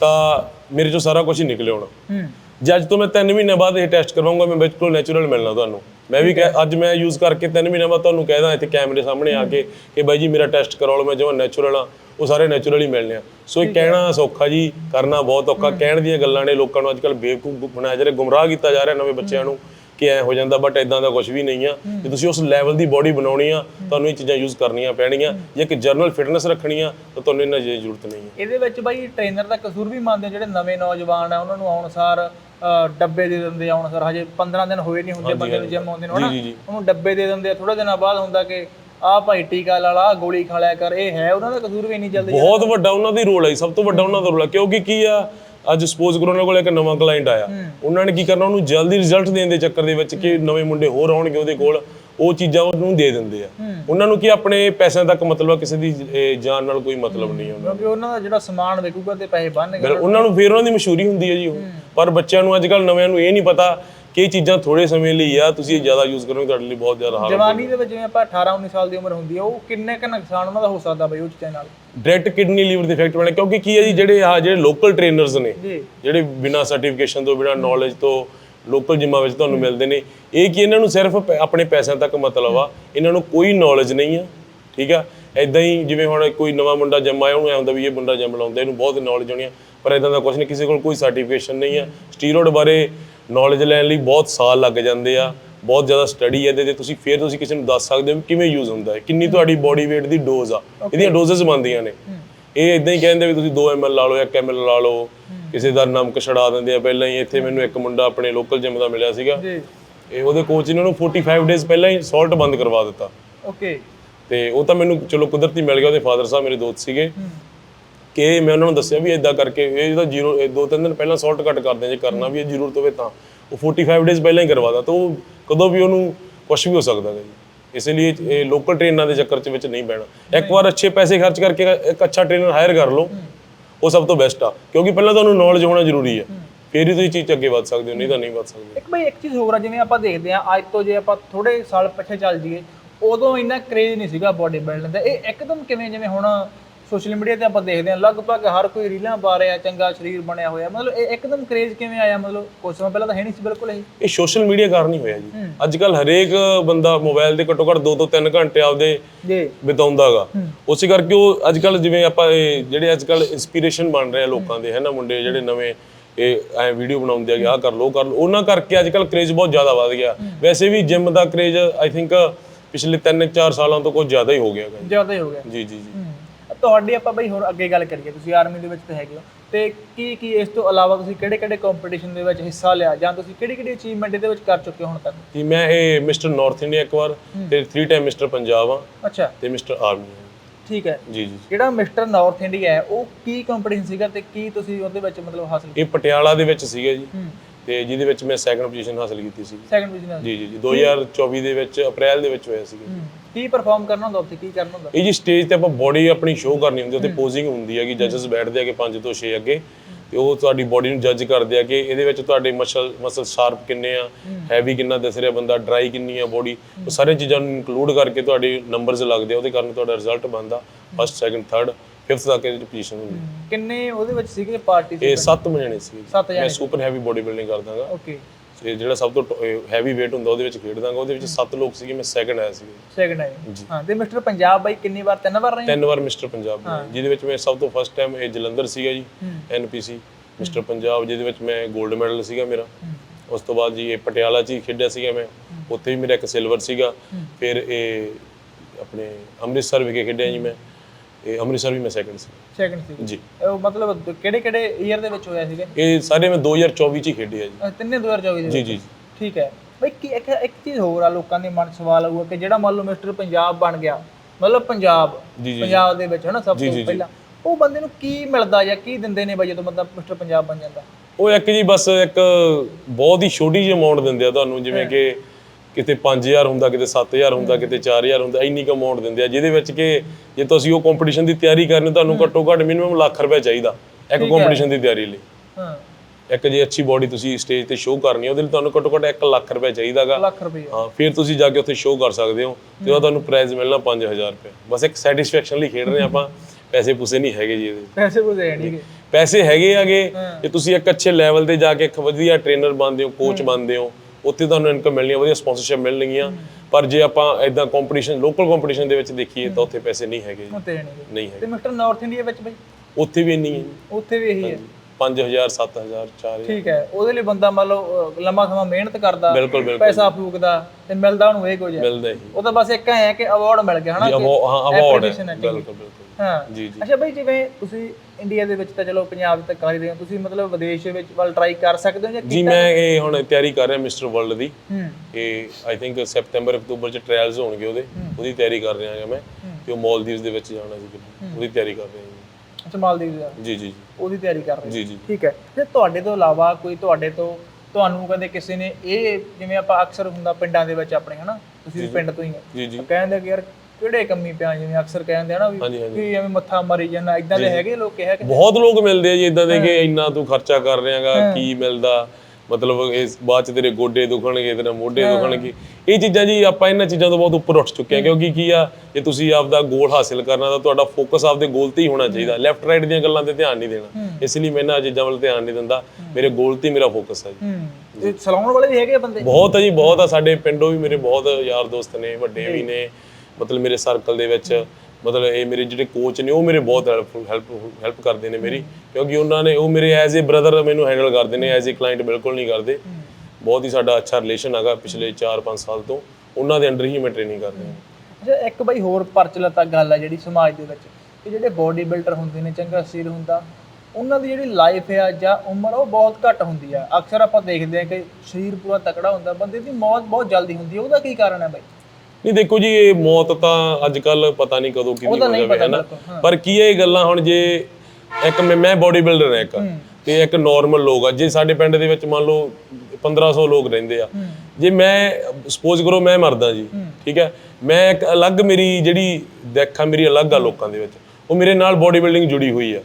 ਤਾਂ ਮੇਰੇ ਚੋਂ ਸਾਰਾ ਕੁਝ ਹੀ ਨਿਕਲ ਆਉਣਾ ਹੂੰ ਜੇ ਅੱਜ ਤੋਂ ਮੈਂ 3 ਮਹੀਨੇ ਬਾਅਦ ਇਹ ਟੈਸਟ ਕਰਵਾਉਂਗਾ ਮੈਂ ਬਿਲਕੁਲ ਨੈਚੁਰਲ ਮਿਲਣਾ ਤੁਹਾਨੂੰ। ਮੈਂ ਵੀ ਕਹਿ- ਅੱਜ ਮੈਂ ਯੂਜ਼ ਕਰਕੇ 3 ਮਹੀਨੇ ਬਾਅਦ ਤੁਹਾਨੂੰ ਕਹਿਦਾ ਇੱਥੇ ਕੈਮਰੇ ਸਾਹਮਣੇ ਆ ਕੇ ਕਿ ਬਾਈ ਜੀ ਮੇਰਾ ਟੈਸਟ ਕਰਾ ਲਓ ਮੈਂ ਜਮਾਂ ਨੈਚੁਰਲ ਆ ਉਹ ਸਾਰੇ ਨੈਚੁਰਲ ਹੀ ਮਿਲਣੇ ਆ। ਸੋ ਇਹ ਕਹਿਣਾ ਸੌਖਾ ਜੀ ਕਰਨਾ ਬਹੁਤ ਔਖਾ। ਕਹਿਣ ਦੀਆਂ ਗੱਲਾਂ ਨੇ ਲੋਕਾਂ ਨੂੰ ਅੱਜਕੱਲ ਬੇਵਕੂਫ ਬਣਾਇਆ ਜਾ ਰਿਹਾ ਗੁੰਮਰਾਹ ਕੀਤਾ ਜਾ ਰਿਹਾ ਨਵੇਂ ਬੱਚਿਆਂ ਨੂੰ ਕਿ ਐ ਹੋ ਜਾਂਦਾ ਬਟ ਇਦਾਂ ਦਾ ਕੁਝ ਵੀ ਨਹੀਂ ਆ। ਜੇ ਤੁਸੀਂ ਉਸ ਲੈਵਲ ਦੀ ਬਾਡੀ ਬਣਾਉਣੀ ਆ ਤੁਹਾਨੂੰ ਇਹ ਚੀਜ਼ਾਂ ਯੂਜ਼ ਕਰਨੀਆਂ ਪੈਣਗੀਆਂ। ਜੇ ਇੱਕ ਜਰਨਲ ਫਿਟਨੈਸ ਰੱਖਣੀ ਆ ਤਾਂ ਤੁਹਾਨੂੰ ਇਹਨਾਂ ਦੀ ਜ਼ਰੂਰਤ ਨਹੀਂ ਹੈ ਇਹਦੇ ਵਿੱਚ ਬਾਈ ਟ੍ਰੇਨਰ ਦਾ ਕਸੂਰ ਵੀ ਮੰਨਦੇ ਆ, ਜਿਹੜੇ ਨਵੇਂ ਨੌਜਵਾਨ ਆ ਉਹਨਾਂ ਨੂੰ ਆਉਣ ਸਾਰ ਡੱਬੇ ਦੇ ਦਿੰਦੇ ਆ ਸਾਰ ਹਜੇ 15 ਦਿਨ ਹੋਏ ਨਹੀਂ ਹੁੰਦੇ ਬੰਦੇ ਨੂੰ ਜਿਮ ਆਉਂਦੇ ਨੂੰ ਹਨਾ। ਉਹਨੂੰ ਡੱਬੇ ਦੇ ਦਿੰਦੇ ਆ ਥੋੜੇ ਦਿਨਾਂ ਬਾਅਦ ਹੁੰਦਾ ਕਿ ਆਹ ਭਾਈ ਟੀਕਾ ਲਾ ਲਾ ਗੋਲੀ ਖਾ ਲਿਆ ਕਰ ਇਹ ਹੈ ਉਹਨਾਂ ਦਾ ਕਸੂਰ ਵੀ ਇੰਨੀ ਜਲਦੀ ਬਹੁਤ ਵੱਡਾ ਉਹਨਾਂ ਦੀ ਰੋਲ ਹੈ ਸਭ ਤੋਂ ਵੱਡਾ ਉਹਨਾਂ ਦਾ ਰੋਲ ਹੈ ਕਿਉਂਕਿ ਕੀ ਆ ਅੱਜ ਸਪੋਜ਼ ਕਰੋ ਉਹਨਾਂ ਕੋਲ ਇੱਕ ਨਵਾਂ ਕਲਾਇੰਟ ਆਇਆ। ਉਹਨਾਂ ਨੇ ਕੀ ਕਰਨਾ ਉਹਨੂੰ ਜਲਦੀ ਰਿਜ਼ਲਟ ਦੇਣ ਦੇ ਚੱਕਰ ਦੇ ਵਿੱਚ ਕਿ ਨਵੇਂ ਮੁੰਡੇ ਹੋਰ ਆਉਣਗੇ ਉਹਦੇ ਕੋਲ। ਉਹ ਚੀਜ਼ਾਂ ਉਹਨੂੰ ਦੇ ਦਿੰਦੇ ਆ। ਉਹਨਾਂ ਨੂੰ ਕੀ ਆਪਣੇ ਪੈਸਿਆਂ ਤੱਕ ਮਤਲਬ ਆ, ਕਿਸੇ ਦੀ ਇਹ, ਜਾਨ ਨਾਲ ਕੋਈ ਮਤਲਬ ਨਹੀਂ ਹੈ ਉਹਨਾਂ ਕਿਉਂਕਿ ਉਹਨਾਂ ਦਾ ਜਿਹੜਾ ਸਮਾਨ ਵਿਕੂਗਾ ਤੇ ਪੈਸੇ ਬਣਨਗੇ। ਨੂੰ ਉਹਨਾਂ ਨੂੰ ਫਿਰ ਉਹਨਾਂ ਦੀ ਮਸ਼ਹੂਰੀ ਹੁੰਦੀ ਹੈ ਜੀ ਉਹ। ਪਰ ਬੱਚਿਆਂ ਨੂੰ ਅੱਜ ਕੱਲ ਨਵਿਆਂ ਨੂੰ ਇਹ ਨਹੀਂ ਪਤਾ ਕਿ ਇਹ ਚੀਜ਼ਾਂ ਥੋੜੇ ਸਮੇਂ ਲਈ ਆ ਤੁਸੀਂ ਇਹ ਜ਼ਿਆਦਾ ਯੂਜ਼ ਕਰੋਗੇ ਤੁਹਾਡੇ ਲਈ ਬਹੁਤ ਜ਼ਿਆਦਾ ਹਾਰਮ ਜਵਾਨੀ ਦੇ ਵਿੱਚ ਜਿਵੇਂ ਆਪਾਂ 18 19 ਸਾਲ ਦੀ ਉਮਰ ਹੁੰਦੀ ਹੈ ਉਹ ਕਿੰਨੇ ਕੁ ਨੁਕਸਾਨ ਉਹਨਾਂ ਦਾ ਹੋ ਸਕਦਾ ਬਈ ਉਹ ਚੀਜ਼ਾਂ ਨਾਲ? ਡਾਇਰੈਕਟ ਕਿਡਨੀ ਲੀਵਰ ਦੇ ਇਫੈਕਟ ਬਣੇ ਕਿਉਂਕਿ ਕੀ ਹੈ ਜੀ ਜਿਹੜੇ ਆ ਜਿਹੜੇ ਲੋਕਲ ਟ੍ਰੇਨਰਸ ਨੇ ਜੀ। ਜਿਹੜੇ ਬਿਨਾਂ ਸਰਟੀਫਿਕੇਸ਼ਨ ਤੋਂ ਬਿਨਾਂ ਨੌਲੇਜ ਤੋਂ ਲੋਕਲ ਜਿਮਾਂ ਵਿੱਚ ਤੁਹਾਨੂੰ ਮਿਲਦੇ ਨੇ। ਇਹ ਕਿ ਇਹਨਾਂ ਨੂੰ ਸਿਰਫ ਪ- ਆਪਣੇ ਪੈਸਿਆਂ ਤੱਕ ਮਤਲਬ ਆ ਇਹਨਾਂ ਨੂੰ ਕੋਈ ਨੌਲੇਜ ਨਹੀਂ ਆ ਠੀਕ ਆ? ਐਦਾਂ ਹੀ ਜਿਵੇਂ ਹੁਣ ਕੋਈ ਨਵਾਂ ਮੁੰਡਾ ਜਿਮ ਆਇਆ ਉਹਨੂੰ ਐ ਹੁੰਦਾ ਵੀ ਇਹ ਮੁੰਡਾ ਜਿਮ ਲਾਉਂਦਾ ਇਹਨੂੰ ਬਹੁਤ ਨੌਲੇਜ ਹੋਣੀ ਆ ਪਰ ਇਦਾਂ ਦਾ ਕੁਝ ਨਹੀਂ ਕਿਸੇ ਕੋਲ ਕੋਈ ਸਰਟੀਫਿਕੇਸ਼ਨ ਨਹੀਂ ਆ। ਸਟੀਰੋਇਡ ਬਾਰੇ ਨੌਲੇਜ ਲੈਣ ਲਈ ਬਹੁਤ ਸਾਲ ਲੱਗ ਜਾਂਦੇ ਆ ਬਹੁਤ ਜ਼ਿਆਦਾ ਸਟੱਡੀ ਹੈ ਇਹਦੇ ਤੇ। ਤੁਸੀਂ ਫਿਰ ਤੁਸੀਂ ਕਿਸੇ ਨੂੰ ਦੱਸ ਸਕਦੇ ਹੋ ਵੀ ਕਿਵੇਂ ਯੂਜ਼ ਹੁੰਦਾ ਹੈ ਕਿੰਨੀ ਤੁਹਾਡੀ ਬੋਡੀ weight ਦੀ ਡੋਜ਼ ਆ। ਇਹਦੀਆਂ ਡੋਜ਼ਸ ਬਣਦੀਆਂ ਨੇ। ਇਹ ਇਦਾਂ ਹੀ ਕਹਿੰਦੇ ਵੀ ਤੁਸੀਂ 2 ml ਲਾ ਲਓ 1 ml ਲਾ ਲਓ। ਕਿਸੇ ਦਾ ਨਮਕ ਛਡਾ ਦਿੰਦੇ ਆ ਪਹਿਲਾਂ ਹੀ ਇੱਥੇ ਮੈਨੂੰ ਇੱਕ ਮੁੰਡਾ ਆਪਣੇ ਲੋਕਲ ਜਿਮ ਦਾ ਮਿਲਿਆ ਸੀਗਾ। ਜੀ। ਇਹ ਉਹਦੇ ਕੋਚ ਨੂੰ 45 ਡੇਜ਼ ਪਹਿਲਾਂ ਹੀ ਸਾਲਟ ਬੰਦ ਕਰਵਾ ਦਿੱਤਾ। ਓਕੇ ਤੇ ਉਹ ਤਾਂ ਮੈਨੂੰ ਚਲੋ ਕੁਦਰਤੀ ਮਿਲ ਗਿਆ ਉਹਦੇ ਫਾਦਰ ਸਾਹਿਬ ਮੇਰੇ ਦੋਸਤ ਸੀਗੇ। ਕਿ ਮੈਂ ਉਹਨਾਂ ਨੂੰ ਦੱਸਿਆ ਵੀ ਇਦਾਂ ਕਰਕੇ ਇਹ ਜਿਹਦਾ ਜ਼ੀਰੋ ਇਹ ਦੋ ਤਿੰਨ ਦਿਨ ਪਹਿਲਾਂ ਸਾਲਟ ਕੱਟ ਕਰਦੇ ਜੇ ਕਰਨਾ ਵੀ ਇਹ ਜ਼ਰੂਰਤ ਹੋਵੇ ਤਾਂ। ਉਹ 45 ਡੇਜ਼ ਪਹਿਲਾਂ ਹੀ ਕਰਵਾਦਾ ਤਾਂ ਉਹ ਕਦੋਂ ਵੀ ਉਹਨੂੰ ਕੁਝ ਵੀ ਹੋ ਸਕਦਾ ਹੈ ਇਸੇ ਲਈ ਇਹ ਲੋਕਲ ਟ੍ਰੇਨਰਾਂ ਦੇ ਚੱਕਰ 'ਚ ਵਿੱਚ ਨਹੀਂ ਪੈਣਾ ਇੱਕ ਵਾਰ ਅੱਛੇ ਪੈਸੇ ਖਰਚ ਕਰਕੇ ਇੱਕ ਅੱਛਾ ਟ੍ਰੇਨਰ ਹਾਇਰ ਕਰ ਲਓ। ਉਹ ਸਭ ਤੋਂ ਬੈਸਟ ਆ, ਕਿਉਂਕਿ ਪਹਿਲਾਂ ਤੁਹਾਨੂੰ ਨੌਲੇਜ ਹੋਣਾ ਜ਼ਰੂਰੀ ਹੈ। ਫਿਰ ਹੀ ਤੁਸੀਂ ਚੀਜ਼ 'ਚ ਅੱਗੇ ਵੱਧ ਸਕਦੇ ਹੋ, ਨਹੀਂ ਤਾਂ ਨਹੀਂ ਵੱਧ ਸਕਦੇ। ਇੱਕ ਬਈ ਇੱਕ ਚੀਜ਼ ਹੋਰ ਆ, ਜਿਵੇਂ ਆਪਾਂ ਦੇਖਦੇ ਆ ਅੱਜ ਤੋਂ ਜੇ ਆਪਾਂ ਥੋੜੇ ਸਾਲ ਪਿੱਛੇ ਚੱਲ ਜਾਈਏ, ਉਦੋਂ ਇੰਨਾ ਕਰੇਜ ਨਹੀਂ ਸੀਗਾ ਬਾਡੀ ਬਿਲਡਿੰਗ ਦਾ। ਇਹ ਇੱਕਦਮ ਕਿਵੇਂ, ਜਿਵੇਂ ਹੁਣ ਸੋਸ਼ਲ ਮੀਡੀਆ ਤੇ ਆਪਾਂ ਦੇਖਦੇ ਆ ਲਗਭਗ ਹਰ ਕੋਈ ਰੀਲਾਂ ਪਾ ਰਿਹਾ ਚੰਗਾ ਸਰੀਰ ਬਣਿਆ ਹੋਇਆ। ਮਤਲਬ ਇਹ ਇੱਕਦਮ ਕ੍ਰੇਜ਼ ਕਿਵੇਂ ਆਇਆ? ਮਤਲਬ ਕੁਝ ਸਮਾਂ ਪਹਿਲਾਂ ਤਾਂ ਹੈ ਨਹੀਂ ਸੀ ਬਿਲਕੁਲ ਇਹ। ਇਹ ਸੋਸ਼ਲ ਮੀਡੀਆ ਕਾਰਨ ਹੀ ਹੋਇਆ ਜੀ। ਅੱਜ ਕੱਲ ਹਰੇਕ ਬੰਦਾ ਮੋਬਾਈਲ ਤੇ ਘੱਟੋ ਘੱਟ 2 ਤੋਂ 3 ਘੰਟੇ ਆਪਦੇ ਜੀ। ਬਿਤਾਉਂਦਾਗਾ। ਉਸੇ ਕਰਕੇ ਉਹ ਅੱਜ ਕੱਲ ਜਿਵੇਂ ਆਪਾਂ ਇਹ ਜਿਹੜੇ ਅੱਜ ਕੱਲ ਇਨਸਪੀਰੇਸ਼ਨ ਬਣ ਰਹੇ ਆ ਲੋਕਾਂ ਦੇ ਹੈ ਨਾ ਮੁੰਡੇ ਜਿਹੜੇ ਨਵੇਂ ਇਹ ਐ ਵੀਡੀਓ ਬਣਾਉਂਦੇ ਆ ਕਿ ਆਹ ਕਰ ਲੋ ਕਰ ਲੋ ਉਹਨਾਂ ਕਰਕੇ ਅੱਜ ਕੱਲ ਕ੍ਰੇਜ਼ ਬਹੁਤ ਜ਼ਿਆਦਾ ਵੱਧ ਗਿਆ। ਵੈਸੇ ਵੀ ਜਿਮ ਦਾ ਕ੍ਰੇਜ਼ ਆਈ ਥਿੰਕ ਪਿਛਲੇ 3-4 ਸਾਲਾਂ ਤੋਂ ਕੁਝ ਜ਼ਿਆਦਾ ਹੀ ਹੋ ਗਿਆ ਜ਼ਿਆਦਾ ਹੀ ਹੋ ਗਿਆ। ਜੀ ਜੀ ਜੀ। ਤੁਹਾਡੀ ਆਪਾਂ ਬਈ ਹੋਰ ਅੱਗੇ ਗੱਲ ਕਰੀਏ ਤੁਸੀਂ ਆਰਮੀ ਦੇ ਵਿੱਚ ਤੇ ਹੈਗੇ ਹੋ। ਤੇ ਕੀ ਕੀ ਇਸ ਤੋਂ ਇਲਾਵਾ ਤੁਸੀਂ ਕਿਹੜੇ ਕਿਹੜੇ ਕੰਪੀਟੀਸ਼ਨ ਦੇ ਵਿੱਚ ਹਿੱਸਾ ਲਿਆ ਜਾਂ ਤੁਸੀਂ ਕਿਹੜੀ ਕਿਹੜੀ ਅਚੀਵਮੈਂਟ ਇਹਦੇ ਵਿੱਚ ਕਰ ਚੁੱਕੇ ਹੋ ਹੁਣ ਤੱਕ? ਜੀ ਮੈਂ ਇਹ ਮਿਸਟਰ ਨਾਰਥ ਇੰਡੀਆ ਇੱਕ ਵਾਰ ਤੇ 3 ਟਾਈਮ ਮਿਸਟਰ ਪੰਜਾਬ ਆ ਅੱਛਾ। ਤੇ ਮਿਸਟਰ ਆਰਮੀ ਠੀਕ ਹੈ। ਜੀ ਜੀ। ਜਿਹੜਾ ਮਿਸਟਰ ਨਾਰਥ ਇੰਡੀਆ ਹੈ ਉਹ ਕੀ ਕੰਪੀਟੀਸ਼ਨ ਸੀਗਾ ਤੇ ਕੀ ਤੁਸੀਂ ਉਹਦੇ ਵਿੱਚ ਮਤਲਬ ਹਾਸਲ ਇਹ ਪਟਿਆਲਾ ਦੇ ਵਿੱਚ ਸੀਗਾ ਜੀ। ਤੇ ਜਿਹਦੇ ਵਿੱਚ ਮੈਂ ਸੈਕੰਡ ਪੋਜੀਸ਼ਨ ਹਾਸਲ ਕੀਤੀ ਸੀ ਸੈਕੰਡ ਪੋਜੀਸ਼ਨ ਜੀ ਜੀ ਜੀ। 2024 ਦੇ ਵਿੱਚ ਅਪ੍ਰੈਲ ਦੇ ਵਿੱਚ ਹੋਇਆ ਸੀ ਕੀ ਪਰਫਾਰਮ ਕਰਨਾ ਹੁੰਦਾ ਉੱਥੇ? ਕੀ ਕਰਨਾ ਹੁੰਦਾ? ਇਹ ਜੀ ਸਟੇਜ ਤੇ ਆਪਾਂ ਬੋਡੀ ਆਪਣੀ ਸ਼ੋਅ ਕਰਨੀ ਹੁੰਦੀ ਉੱਥੇ ਪੋਜ਼ਿੰਗ ਹੁੰਦੀ ਹੈ ਕਿ ਜੱਜਸ ਬੈਠਦੇ ਆ ਕਿ 5 ਤੋਂ 6 ਅੱਗੇ। ਤੇ ਉਹ ਤੁਹਾਡੀ ਬੋਡੀ ਨੂੰ ਜੱਜ ਕਰਦੇ ਆ ਕਿ ਇਹਦੇ ਵਿੱਚ ਤੁਹਾਡੇ ਮਸਲ ਮਸਲ ਸ਼ਾਰਪ ਕਿੰਨੇ ਆ ਹੈਵੀ ਕਿੰਨਾ ਦਿਸ ਰਿਹਾ ਬੰਦਾ ਡਰਾਈ ਕਿੰਨੀ ਆ ਬੋਡੀ ਉਹ ਸਾਰੇ ਚੀਜ਼ਾਂ ਨੂੰ ਇਨਕਲੂਡ ਕਰਕੇ ਤੁਹਾਡੇ ਨੰਬਰਸ ਲੱਗਦੇ ਆ ਉਹਦੇ ਕਾਰਨ ਤੁਹਾਡਾ ਰਿਜ਼ਲਟ ਬਣਦਾ ਫਸਟ ਸੈਕੰਡ ਥਰਡ ਫਿਫਥ ਤੱਕ ਇਹਦੀ ਪੋਜੀਸ਼ਨ ਹੁੰਦੀ ਕਿੰਨੇ ਉਹਦੇ ਵਿੱਚ ਸੀਗੇ ਪਾਰਟੀ ਇਹ 7 ਮਹੀਨੇ ਸੀ ਸੱਤ ਮੈਂ ਸੁਪਰ ਹੈਵੀ ਬੋਡੀ ਬਿਲਡਿੰਗ ਕਰਦਾਗਾ ਓਕੇ ਤੇ ਜਿਹੜਾ ਸਭ ਤੋਂ ਹੈਵੀ weight ਹੁੰਦਾ ਉਹਦੇ ਵਿੱਚ ਖੇਡਦਾਗਾ ਉਹਦੇ ਵਿੱਚ 7 ਲੋਕ ਸੀਗੇ ਮੈਂ ਸੈਕੰਡ ਆਇਆ ਸੀ ਸੈਕੰਡ ਆਏ। ਹਾਂ ਤੇ ਮਿਸਟਰ ਪੰਜਾਬ ਬਾਈ ਕਿੰਨੀ ਵਾਰ ਤਿੰਨ ਵਾਰ ਰਹੇ? ਤਿੰਨ ਵਾਰ ਮਿਸਟਰ ਪੰਜਾਬ ਬਣਿਆ, ਜਿਹਦੇ ਵਿੱਚ ਮੈਂ ਸਭ ਤੋਂ ਫਸਟ ਟਾਈਮ ਇਹ ਜਲੰਧਰ ਸੀਗਾ ਜੀ ਐਨਪੀਸੀ ਮਿਸਟਰ ਪੰਜਾਬ ਜਿਹਦੇ ਵਿੱਚ ਮੈਂ 골ਡ ਮੈਡਲ ਸੀਗਾ ਮੇਰਾ। ਉਸ ਤੋਂ ਬਾਅਦ ਜੀ ਇਹ ਪਟਿਆਲਾ 'ਚ ਹੀ ਖੇਡਿਆ ਸੀਗਾ ਮੈਂ। ਉੱਥੇ ਵੀ ਮੇਰਾ ਇੱਕ ਸਿਲਵਰ ਸੀਗਾ। ਫਿਰ ਇਹ ਆਪਣੇ ਅੰਮ੍ਰਿਤਸਰ ਵਿਖੇ ਖੇਡਿਆ ਜੀ ਮੈਂ। ਇਹ ਅੰਮ੍ਰਿਤਸਰ ਵੀ ਮੈਂ ਸੈਕੰਡ ਸੀ। ਸੈਕੰਡ ਸੀ। ਜੀ। ਉਹ ਮਤਲਬ ਕਿਹੜੇ ਕਿਹੜੇ ਈਅਰ ਦੇ ਵਿੱਚ ਹੋਇਆ ਸੀਗੇ? ਇਹ ਸਾਰੇ ਮੈਂ 2024 ਚ ਹੀ ਖੇਡੇ ਆ ਜੀ। ਅਹ ਤਿੰਨੇ 2024 ਦੇ ਜੀ ਵਿੱਚ? ਜੀ ਠੀਕ ਹੈ। ਬਈ ਕੀ ਇੱਕ ਇੱਕ ਚੀਜ਼ ਹੋਰ ਆ ਲੋਕਾਂ ਦੇ ਮਨ 'ਚ ਸਵਾਲ ਆਊਗਾ ਕਿ ਜਿਹੜਾ ਮੰਨ ਲਓ ਮਿਸਟਰ ਪੰਜਾਬ ਬਣ ਗਿਆ ਮਤਲਬ ਪੰਜਾਬ ਜੀ ਜੀ ਪੰਜਾਬ ਦੇ ਵਿੱਚ ਹਨਾ ਸਭ ਤੋਂ ਪਹਿਲਾਂ। ਉਹ ਬੰਦੇ ਨੂੰ ਕੀ ਮਿਲਦਾ ਜਾਂ ਕੀ ਦਿੰਦੇ ਨੇ ਬਈ ਜਦੋਂ ਬੰਦਾ ਮਿਸਟਰ ਪੰਜਾਬ ਬਣ ਜਾਂਦਾ? ਉਹ ਇੱਕ ਜੀ ਬਸ ਇੱਕ ਬਹੁਤ ਹੀ ਛੋਟੀ ਜਿਹੀ ਅਮਾਉਂਟ ਦਿੰਦੇ ਆ ਤੁਹਾਨੂੰ ਜਿਵੇਂ ਕਿ ਕਿਤੇ 5000 ਹੁੰਦਾ ਕਿਤੇ 7000 ਹੁੰਦਾ ਕਿਤੇ 4000 ਹੁੰਦਾ ਇੰਨੀ ਕੁ ਅਮਾਉਂਟ ਦਿੰਦੇ ਆ ਜਿਹਦੇ ਵਿੱਚ ਕਿ ਜੇ ਤੁਸੀਂ ਉਹ ਕੰਪੀਟੀਸ਼ਨ ਦੀ ਤਿਆਰੀ ਕਰਨੀ ਤੁਹਾਨੂੰ ਘੱਟੋ ਘੱਟ ਮਿਨੀਮਮ ਲੱਖ ਰੁਪਏ ਚਾਹੀਦਾ ਇੱਕ ਕੰਪੀਟੀਸ਼ਨ ਦੀ ਤਿਆਰੀ ਲਈ। ਹਾਂ। ਇੱਕ ਜੇ ਅੱਛੀ ਬਾਡੀ ਤੁਸੀਂ ਸਟੇਜ ਤੇ ਸ਼ੋਅ ਕਰਨੀ ਹੈ ਉਹਦੇ ਲਈ ਤੁਹਾਨੂੰ ਘੱਟੋ ਘੱਟ 1 ਲੱਖ ਰੁਪਏ ਚਾਹੀਦਾਗਾ। ਲੱਖ ਰੁਪਏ। ਹਾਂ ਫਿਰ ਤੁਸੀਂ ਜਾ ਕੇ ਉੱਥੇ ਸ਼ੋਅ ਕਰ ਸਕਦੇ ਹੋ ਤੇ ਉਹ ਤੁਹਾਨੂੰ ਪ੍ਰਾਈਜ਼ ਮਿਲਣਾ 5000 ਰੁਪਏ। ਬਸ ਇੱਕ ਸੈਟੀਸਫੈਕਸ਼ਨ ਲਈ ਖੇਡ ਰਹੇ ਹਾਂ ਆਪਾਂ ਪੈਸੇ ਪੂਸੇ ਨਹੀਂ ਹੈਗੇ ਜੀ ਇਹਦੇ। ਪੈਸੇ ਬੁਝੇ ਨਹੀਂਗੇ ਪੈਸੇ ਹੈਗੇ ਆਗੇ ਜੇ ਤੁਸੀਂ ਇੱਕ ਅੱਛੇ ਲੈਵਲ ਤੇ ਜਾ ਕੇ ਇੱਕ ਵਧੀਆ ਟ੍ਰੇਨਰ ਬਣਦੇ ਹੋ ਕੋਚ ਬਣਦੇ ਹੋ ਉੱਥੇ ਤੁਹਾਨੂੰ ਇਨਕਮ ਮਿਲਣੀ ਹੈ ਵਧੀਆ ਸਪਾਂਸਰਸ਼ਿਪ ਮਿਲਣਗੀਆਂ। ਪਰ ਜੇ ਆਪਾਂ ਇਦਾਂ ਕੰਪੀਟੀਸ਼ਨ ਲੋਕਲ ਕੰਪੀਟੀਸ਼ਨ ਦੇ ਵਿੱਚ ਦੇਖੀਏ ਤਾਂ ਉੱਥੇ ਪੈਸੇ ਨਹੀਂ ਹੈਗੇ। ਨਹੀਂ ਹੈਗੇ। ਤੇ ਮਿਸਟਰ ਨਾਰਥ ਇੰਡੀਆ ਵਿੱਚ ਬਈ? ਉੱਥੇ ਵੀ ਇੰਨੀ ਹੈ। ਉੱਥੇ ਵੀ ਇਹੀ ਹੈ। 5000 7000 4000 ਠੀਕ ਹੈ। ਉਹਦੇ ਲਈ ਬੰਦਾ ਮੰਨ ਲਓ ਲੰਮਾ ਸਮਾਂ ਮਿਹਨਤ ਕਰਦਾ ਪੈਸਾ ਫੂਕਦਾ ਤੇ ਮਿਲਦਾ ਉਹਨੂੰ ਇਹ ਕੁਝ ਹੈ। ਮਿਲਦਾ ਹੀ। ਉਹ ਤਾਂ ਬਸ ਇੱਕ ਐ ਕਿ ਅਵਾਰਡ ਮਿਲ ਗਿਆ ਹਨਾ ਹਾਂ ਅਵਾਰਡ ਹੈ। ਹੈ। ਬਿਲਕੁਲ ਬਿਲਕੁਲ। ਹਾਂ। ਜੀ ਜੀ। ਅੱਛਾ ਬਈ ਜਿਵੇਂ ਤੁਸੀਂ ਇੰਡੀਆ ਦੇ ਵਿੱਚ ਤਾਂ ਚਲੋ ਪੰਜਾਬ ਤੱਕ ਕਰ ਹੀ ਰਹੇ ਹੋ ਤੁਸੀਂ ਮਤਲਬ ਵਿਦੇਸ਼ ਵਿੱਚ ਵੱਲ ਟਰਾਈ ਕਰ ਸਕਦੇ ਹੋ ਜਾਂ ਜੀ ਮੈਂ ਇਹ ਹੁਣ ਤਿਆਰੀ ਕਰ ਰਿਹਾ ਮਿਸਟਰ ਵਰਲਡ ਦੀ। ਹੂੰ। ਇਹ ਆਈ ਥਿੰਕ ਸੈਪਟੈਂਬਰ ਅਕਤੂਬਰ ਚ ਟ੍ਰਾਇਲਸ ਹੋਣਗੇ ਉਹਦੇ। ਉਹਦੀ ਤਿਆਰੀ ਕਰ ਰਿਹਾ ਹਾਂ ਮੈਂ ਤੇ ਉਹ ਮਾਲਦੀਵਸ ਦੇ ਵਿੱਚ ਜਾਣਾ ਸੀ। ਉਹਦੀ ਤਿਆਰੀ ਕਰ ਰਿਹਾ ਅੱਛਾ ਮਾਲਦੀਵ ਦਾ। ਜੀ ਜੀ ਉਹਦੀ ਤਿਆਰੀ ਕਰ ਰਹੇ ਹੋ। ਜੀ ਜੀ। ਠੀਕ ਹੈ। ਤੇ ਤੁਹਾਡੇ ਤੋਂ ਇਲਾਵਾ ਕੋਈ ਤੁਹਾਡੇ ਤੋਂ ਤੁਹਾਨੂੰ ਕਦੇ ਕਿਸੇ ਨੇ ਇਹ ਜਿਵੇਂ ਆਪਾਂ ਅਕਸਰ ਹੁੰਦਾ ਪਿੰਡਾਂ ਦੇ ਵਿੱਚ ਆਪਣੇ ਹਨਾ? ਤੁਸੀਂ ਪਿੰਡ ਤੋਂ ਹੀ ਹੋ। ਕਹਿੰਦੇ ਕਿ ਯਾਰ ਕਿਹੜੇ ਕੰਮੀ ਪਿਆ ਜਿਵੇਂ ਅਕਸਰ ਕਹਿੰਦੇ ਹਨਾ ਵੀ ਹਾਂਜੀ ਹਾਂਜੀ। ਵੀ ਐਵੇਂ ਮੱਥਾ ਮਾਰੀ ਜਾਂਦਾ ਇਦਾਂ ਦੇ ਹੈਗੇ ਲੋਕ ਕਿਹਾ ਕਿ ਬਹੁਤ ਲੋਕ ਮਿਲਦੇ ਆ ਜੀ ਇਦਾਂ ਦੇ ਕਿ ਇੰਨਾ ਤੂੰ ਖਰਚਾ ਕਰ ਰਿਹਾਗਾ ਕੀ ਮਿਲਦਾ? ਮਤਲਬ ਇਸ ਬਾਅਦ ਚ ਤੇਰੇ ਗੋਡੇ ਦੁਖਣਗੇ ਤੇਰੇ ਮੋਢੇ ਦੁਖਣਗੇ। ਇਹ ਚੀਜ਼ਾਂ ਜੀ ਆਪਾਂ ਇਹਨਾਂ ਚੀਜ਼ਾਂ ਤੋਂ ਬਹੁਤ ਉੱਪਰ ਉੱਠ ਚੁੱਕੇ ਹਾਂ। ਕਿਉਂਕਿ ਕੀ ਆ ਜੇ ਤੁਸੀਂ ਆਪਦਾ ਗੋਲ ਹਾਸਿਲ ਕਰਨਾ ਤਾਂ ਤੁਹਾਡਾ ਫੋਕਸ ਆਪਦੇ ਗੋਲ ਤੇ ਹੀ ਹੋਣਾ ਚਾਹੀਦਾ। ਲੈਫਟ ਰਾਈਟ ਦੀਆਂ ਗੱਲਾਂ ਤੇ ਧਿਆਨ ਨਹੀਂ ਦੇਣਾ। ਇਸ ਲਈ ਮੈਂ ਇਹਨਾਂ ਚੀਜ਼ਾਂ ਵੱਲ ਧਿਆਨ ਨਹੀਂ ਦਿੰਦਾ। ਮੇਰੇ ਗੋਲ ਤੇ ਹੀ ਮੇਰਾ ਫੋਕਸ ਹੈ ਜੀ। ਹੂੰ। ਤੇ ਸਲਾਉਣ ਵਾਲੇ ਵੀ ਹੈਗੇ ਆ ਬੰਦੇ? ਬਹੁਤ ਆ ਜੀ ਬਹੁਤ ਆ। ਸਾਡੇ ਪਿੰਡੋਂ ਵੀ ਮੇਰੇ ਬਹੁਤ ਯਾਰ ਦੋਸਤ ਨੇ ਵੱਡੇ ਵੀ ਨੇ। ਮਤਲਬ ਮੇਰੇ ਸਰਕਲ ਦੇ ਵਿੱਚ, ਮਤਲਬ ਇਹ ਮੇਰੇ ਜਿਹੜੇ ਕੋਚ ਨੇ, ਉਹ ਮੇਰੇ ਬਹੁਤ ਹੈਲਪ ਹੈਲਪ ਹੈਲਪ ਕਰਦੇ ਨੇ ਮੇਰੀ, ਕਿਉਂਕਿ ਉਹਨਾਂ ਨੇ, ਉਹ ਮੇਰੇ ਐਜ਼ ਅ ਬ੍ਰਦਰ ਮੈਨੂੰ ਹੈਂਡਲ ਕਰਦੇ ਨੇ ਐਜ਼ ਅ ਕਲਾਇੰਟ ਬਿਲਕੁਲ ਨਹੀਂ ਕਰਦੇ। ਬਹੁਤ ਹੀ ਸਾਡਾ ਅੱਛਾ ਰਿਲੇਸ਼ਨ ਹੈਗਾ ਪਿਛਲੇ 4-5 ਸਾਲ ਤੋਂ, ਉਹਨਾਂ ਦੇ ਅੰਡਰ ਹੀ ਮੈਂ ਟ੍ਰੇਨਿੰਗ ਕਰ ਰਿਹਾ। ਅੱਛਾ ਇੱਕ ਬਈ ਹੋਰ ਪਰਚਲਤਾ ਗੱਲ ਆ ਜਿਹੜੀ ਸਮਾਜ ਦੇ ਵਿੱਚ, ਕਿ ਜਿਹੜੇ ਬੋਡੀ ਬਿਲਡਰ ਹੁੰਦੇ ਨੇ, ਚੰਗਾ ਸਰੀਰ ਹੁੰਦਾ, ਉਹਨਾਂ ਦੀ ਜਿਹੜੀ ਲਾਈਫ ਹੈ ਜਾਂ ਉਮਰ, ਉਹ ਬਹੁਤ ਘੱਟ ਹੁੰਦੀ ਆ। ਅਕਸਰ ਆਪਾਂ ਦੇਖਦੇ ਆ ਕਿ ਸਰੀਰ ਪੂਰਾ ਤਕੜਾ ਹੁੰਦਾ, ਬੰਦੇ ਦੀ ਮੌਤ ਬਹੁਤ ਜਲਦੀ ਹੁੰਦੀ ਹੈ ਉਹਦਾ ਕੀ ਕਾਰਨ ਹੈ ਬਈ? ਨਹੀਂ ਦੇਖੋ ਜੀ ਇਹ ਮੌਤ ਤਾਂ ਅੱਜ ਕੱਲ ਪਤਾ ਨਹੀਂ ਕਦੋਂ ਕਿੰਨੀ ਹੋ ਜਾਵੇ ਹੈ। ਨਾ ਪਰ ਕੀ ਇਹ ਗੱਲਾਂ ਹੁਣ ਜੇ ਇੱਕ ਮੈਂ ਬੋਡੀ ਬਿਲਡਰ ਹਾਂ ਇੱਕ ਤੇ ਇੱਕ ਨਾਰਮਲ ਲੋਕ ਆ। ਜੇ ਸਾਡੇ ਪਿੰਡ ਦੇ ਵਿੱਚ ਮੰਨ ਲਓ 1500 ਲੋਕ ਰਹਿੰਦੇ ਆ। ਜੇ ਮੈਂ ਸਪੋਜ਼ ਕਰੋ ਮੈਂ ਮਰਦਾ ਜੀ ਠੀਕ ਹੈ? ਮੈਂ ਇੱਕ ਅਲੱਗ ਮੇਰੀ ਜਿਹੜੀ ਦੇਖ ਮੇਰੀ ਅਲੱਗ ਆ ਲੋਕਾਂ ਦੇ ਵਿੱਚ। ਉਹ ਮੇਰੇ ਨਾਲ ਬੋਡੀ ਬਿਲਡਿੰਗ ਜੁੜੀ ਹੋਈ ਆ।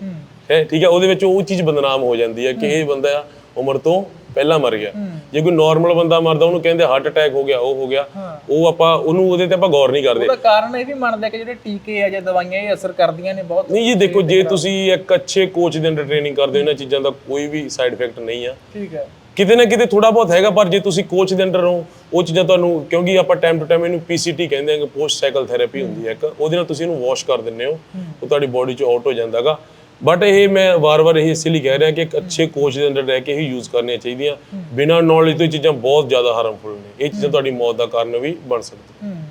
ਹੈ। ਠੀਕ ਹੈ? ਉਹਦੇ ਵਿੱਚ ਉਹ ਚੀਜ਼ ਬਦਨਾਮ ਹੋ ਜਾਂਦੀ ਹੈ ਕਿ ਇਹ ਬੰਦਾ ਉਮਰ ਤੋਂ ਪਹਿਲਾਂ ਮਰ ਗਿਆ। ਜੇ ਕੋਈ ਨਾਰਮਲ ਬੰਦਾ ਮਰਦਾ ਉਹਨੂੰ ਕਹਿੰਦੇ ਹਾਰਟ ਅਟੈਕ ਹੋ ਗਿਆ ਉਹ ਹੋ ਗਿਆ। ਉਹ ਆਪਾਂ ਉਹਨੂੰ ਉਹਦੇ ਤੇ ਆਪਾਂ ਗੌਰ ਨਹੀਂ ਕਰਦੇ। ਉਹਦਾ ਕਾਰਨ ਇਹ ਵੀ ਮੰਨਦੇ ਕਿ ਜਿਹੜੇ ਟੀਕੇ ਆ ਜਾਂ ਦਵਾਈਆਂ ਇਹ ਅਸਰ ਕਰਦੀਆਂ ਨੇ ਬਹੁਤ। ਨਹੀਂ ਜੀ ਦੇਖੋ ਜੇ ਤੁਸੀਂ ਇੱਕ ਅੱਛੇ ਕੋਚ ਦੇ ਅੰਡਰ ਟ੍ਰੇਨਿੰਗ ਕਰਦੇ ਹੋ ਇਹਨਾਂ ਚੀਜ਼ਾਂ ਦਾ ਕੋਈ ਵੀ ਸਾਈਡ ਇਫੈਕਟ ਨਹੀਂ ਆ। ਠੀਕ ਹੈ। ਕਿਤੇ ਨਾ ਕਿਤੇ ਥੋੜਾ ਬਹੁਤ ਹੈਗਾ ਪਰ ਜੇ ਤੁਸੀਂ ਕੋਚ ਦੇ ਅੰਡਰ ਹੋ ਉਹ ਚੀਜ਼ਾਂ ਤੁਹਾਨੂੰ ਕਿਉਂਕਿ ਆਪਾਂ ਟਾਈਮ ਟੂ ਟਾਈਮ ਇਹਨੂੰ ਪੀਸੀਟੀ ਕਹਿੰਦੇ ਆ ਕਿ ਪੋਸਟ ਸਾਈਕਲ ਥੈਰੇਪੀ ਹੁੰਦੀ ਹੈ ਇੱਕ। ਉਹਦੇ ਨਾਲ ਤੁਸੀਂ ਇਹਨੂੰ ਵਾਸ਼ ਕਰ ਦਿੰਦੇ ਹੋ। ਉਹ ਤੁਹਾਡੀ ਬੋਡੀ 'ਚ ਆਊਟ ਹੋ ਜਾਂਦਾਗਾ। ਬਟ ਇਹ ਮੈਂ ਵਾਰ-ਵਾਰ ਇਹ ਇਸ ਲਈ ਕਹਿ ਰਿਹਾ ਕਿ ਇੱਕ ਅੱਛੇ ਕੋਚ ਦੇ ਅੰਡਰ ਰਹਿ ਕੇ ਹੀ ਯੂਜ਼ ਕਰਨੀਆਂ ਚਾਹੀਦੀਆਂ। ਬਿਨਾਂ ਨੌਲੇਜ ਤੋਂ ਇਹ ਚੀਜ਼ਾਂ ਬਹੁਤ ਜ਼ਿਆਦਾ ਹਾਰਮਫੁਲ ਨੇ। ਇਹ ਚੀਜ਼ਾਂ ਤੁਹਾਡੀ ਮੌਤ ਦਾ ਕਾਰਨ ਵੀ ਬਣ ਸਕਦੀਆਂ। ਹੂੰ।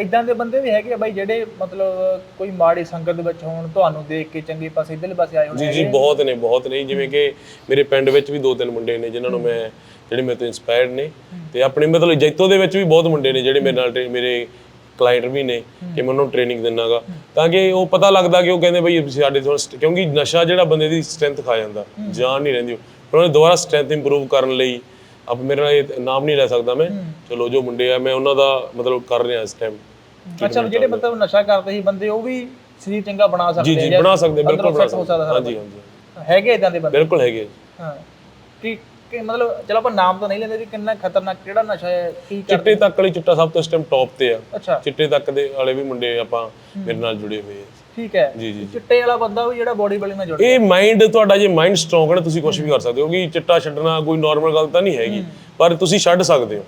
ਇਦਾਂ ਦੇ ਬੰਦੇ ਵੀ ਹੈਗੇ ਆ ਬਾਈ ਜਿਹੜੇ ਮਤਲਬ ਕੋਈ ਮਾੜੀ ਸੰਗਤ ਦੇ ਵਿੱਚ ਹੋਣ ਤੁਹਾਨੂੰ ਦੇਖ ਕੇ ਚੰਗੇ ਪਾਸੇ ਇਧਰਲੇ ਪਾਸੇ ਆਏ ਹੋਣ ਜੀ ਜੀ ਬਹੁਤ ਨੇ ਬਹੁਤ ਨੇ। ਜਿਵੇਂ ਕਿ ਮੇਰੇ ਪਿੰਡ ਵਿੱਚ ਵੀ ਦੋ ਤਿੰਨ ਮੁੰਡੇ ਨੇ ਜਿਨ੍ਹਾਂ ਨੂੰ ਮੈਂ ਜਿਹੜੇ ਮੇਰੇ ਤੋਂ ਇਨਸਪਾਇਰਡ ਨੇ। ਤੇ ਆਪਣੇ ਮਤਲਬ ਜੈਤੋ ਦੇ ਵਿੱਚ ਵੀ ਬਹੁਤ ਮੁੰਡੇ ਨੇ ਜਿਹੜੇ ਮੇਰੇ ਨਾਲ ਮੇਰੇ ਕਲਾਇੰਟ ਵੀ ਨੇ ਕਿ ਮੈਂ ਉਹਨਾਂ ਨੂੰ ਟ੍ਰੇਨਿੰਗ ਦਿੰਨਾਗਾ। ਤਾਂ ਕਿ ਉਹ ਪਤਾ ਲੱਗਦਾ ਕਿ ਉਹ ਕਹਿੰਦੇ ਬਈ ਸਾਡੇ ਤੋਂ ਕਿਉਂਕਿ ਨਸ਼ਾ ਜਿਹੜਾ ਬੰਦੇ ਦੀ ਸਟਰੈਂਥ ਖਾ ਜਾਂਦਾ ਜਾਨ ਨਹੀਂ ਰਹਿੰਦੀ। ਉਹਨੇ ਦੁਬਾਰਾ ਸਟਰੈਂਥ ਇੰਪਰੂਵ ਕਰਨ ਲਈ ਆਪ ਮੇਰਾ ਇਹ ਨਾਮ ਨਹੀਂ ਲੈ ਸਕਦਾ ਮੈਂ। ਚਲੋ ਜੋ ਮੁੰਡੇ ਆ ਮੈਂ ਉਹਨਾਂ ਦਾ ਮਤਲਬ ਕਰ ਰਿਹਾ ਇਸ ਟਾਈਮ ਅੱਛਾ ਜਿਹੜੇ ਮਤਲਬ ਨਸ਼ਾ ਕਰਦੇ ਸੀ ਬੰਦੇ ਉਹ ਵੀ ਸਰੀਰ ਚੰਗਾ ਬਣਾ ਸਕਦੇ ਜੀ ਜੀ ਬਣਾ ਸਕਦੇ ਬਿਲਕੁਲ ਬਣਾ ਸਕਦੇ। ਹਾਂਜੀ ਹਾਂਜੀ। ਹੈਗੇ ਇਦਾਂ ਦੇ ਬੰਦੇ? ਬਿਲਕੁਲ ਹੈਗੇ ਹਾਂ। ਕਿ ਕਿ ਮਤਲਬ ਚਲੋ ਆਪਾਂ ਨਾਮ ਤਾਂ ਨਹੀਂ ਲੈਂਦੇ ਵੀ ਕਿੰਨਾ ਖਤਰਨਾਕ ਕਿਹੜਾ ਨਸ਼ਾ ਹੈ ਕੀ ਕਰ ਚਿੱਟੇ ਤੱਕ ਵਾਲੀ ਚਿੱਟਾ ਸਭ ਤੋਂ ਇਸ ਟਾਈਮ ਟੌਪ ਤੇ ਆ। ਅੱਛਾ। ਚਿੱਟੇ ਤੱਕ ਦੇ ਵਾਲੇ ਵੀ ਮੁੰਡੇ ਆਪਾਂ ਮੇਰੇ ਨਾਲ ਜੁੜੇ ਹੋਏ ਆ। ਠੀਕ ਹੈ। ਜੀ ਜੀ ਚਿੱਟੇ ਵਾਲਾ ਬੰਦਾ ਵੀ ਜਿਹੜਾ ਬੋਡੀ ਬਿਲਡਿੰਗ ਨਾਲ ਜੁੜਿਆ ਇਹ ਮਾਈਂਡ ਤੁਹਾਡਾ ਜੇ ਮਾਈਂਡ ਸਟਰੋਂਗ ਹੈ ਨਾ ਤੁਸੀਂ ਕੁਝ ਵੀ ਕਰ ਸਕਦੇ ਹੋ ਕਿ ਚਿੱਟਾ ਛੱਡਣਾ ਕੋਈ ਨਾਰਮਲ ਗੱਲ ਤਾਂ ਨਹੀਂ ਹੈਗੀ। ਪਰ ਤੁਸੀਂ ਛੱਡ ਸਕਦੇ ਹੋ।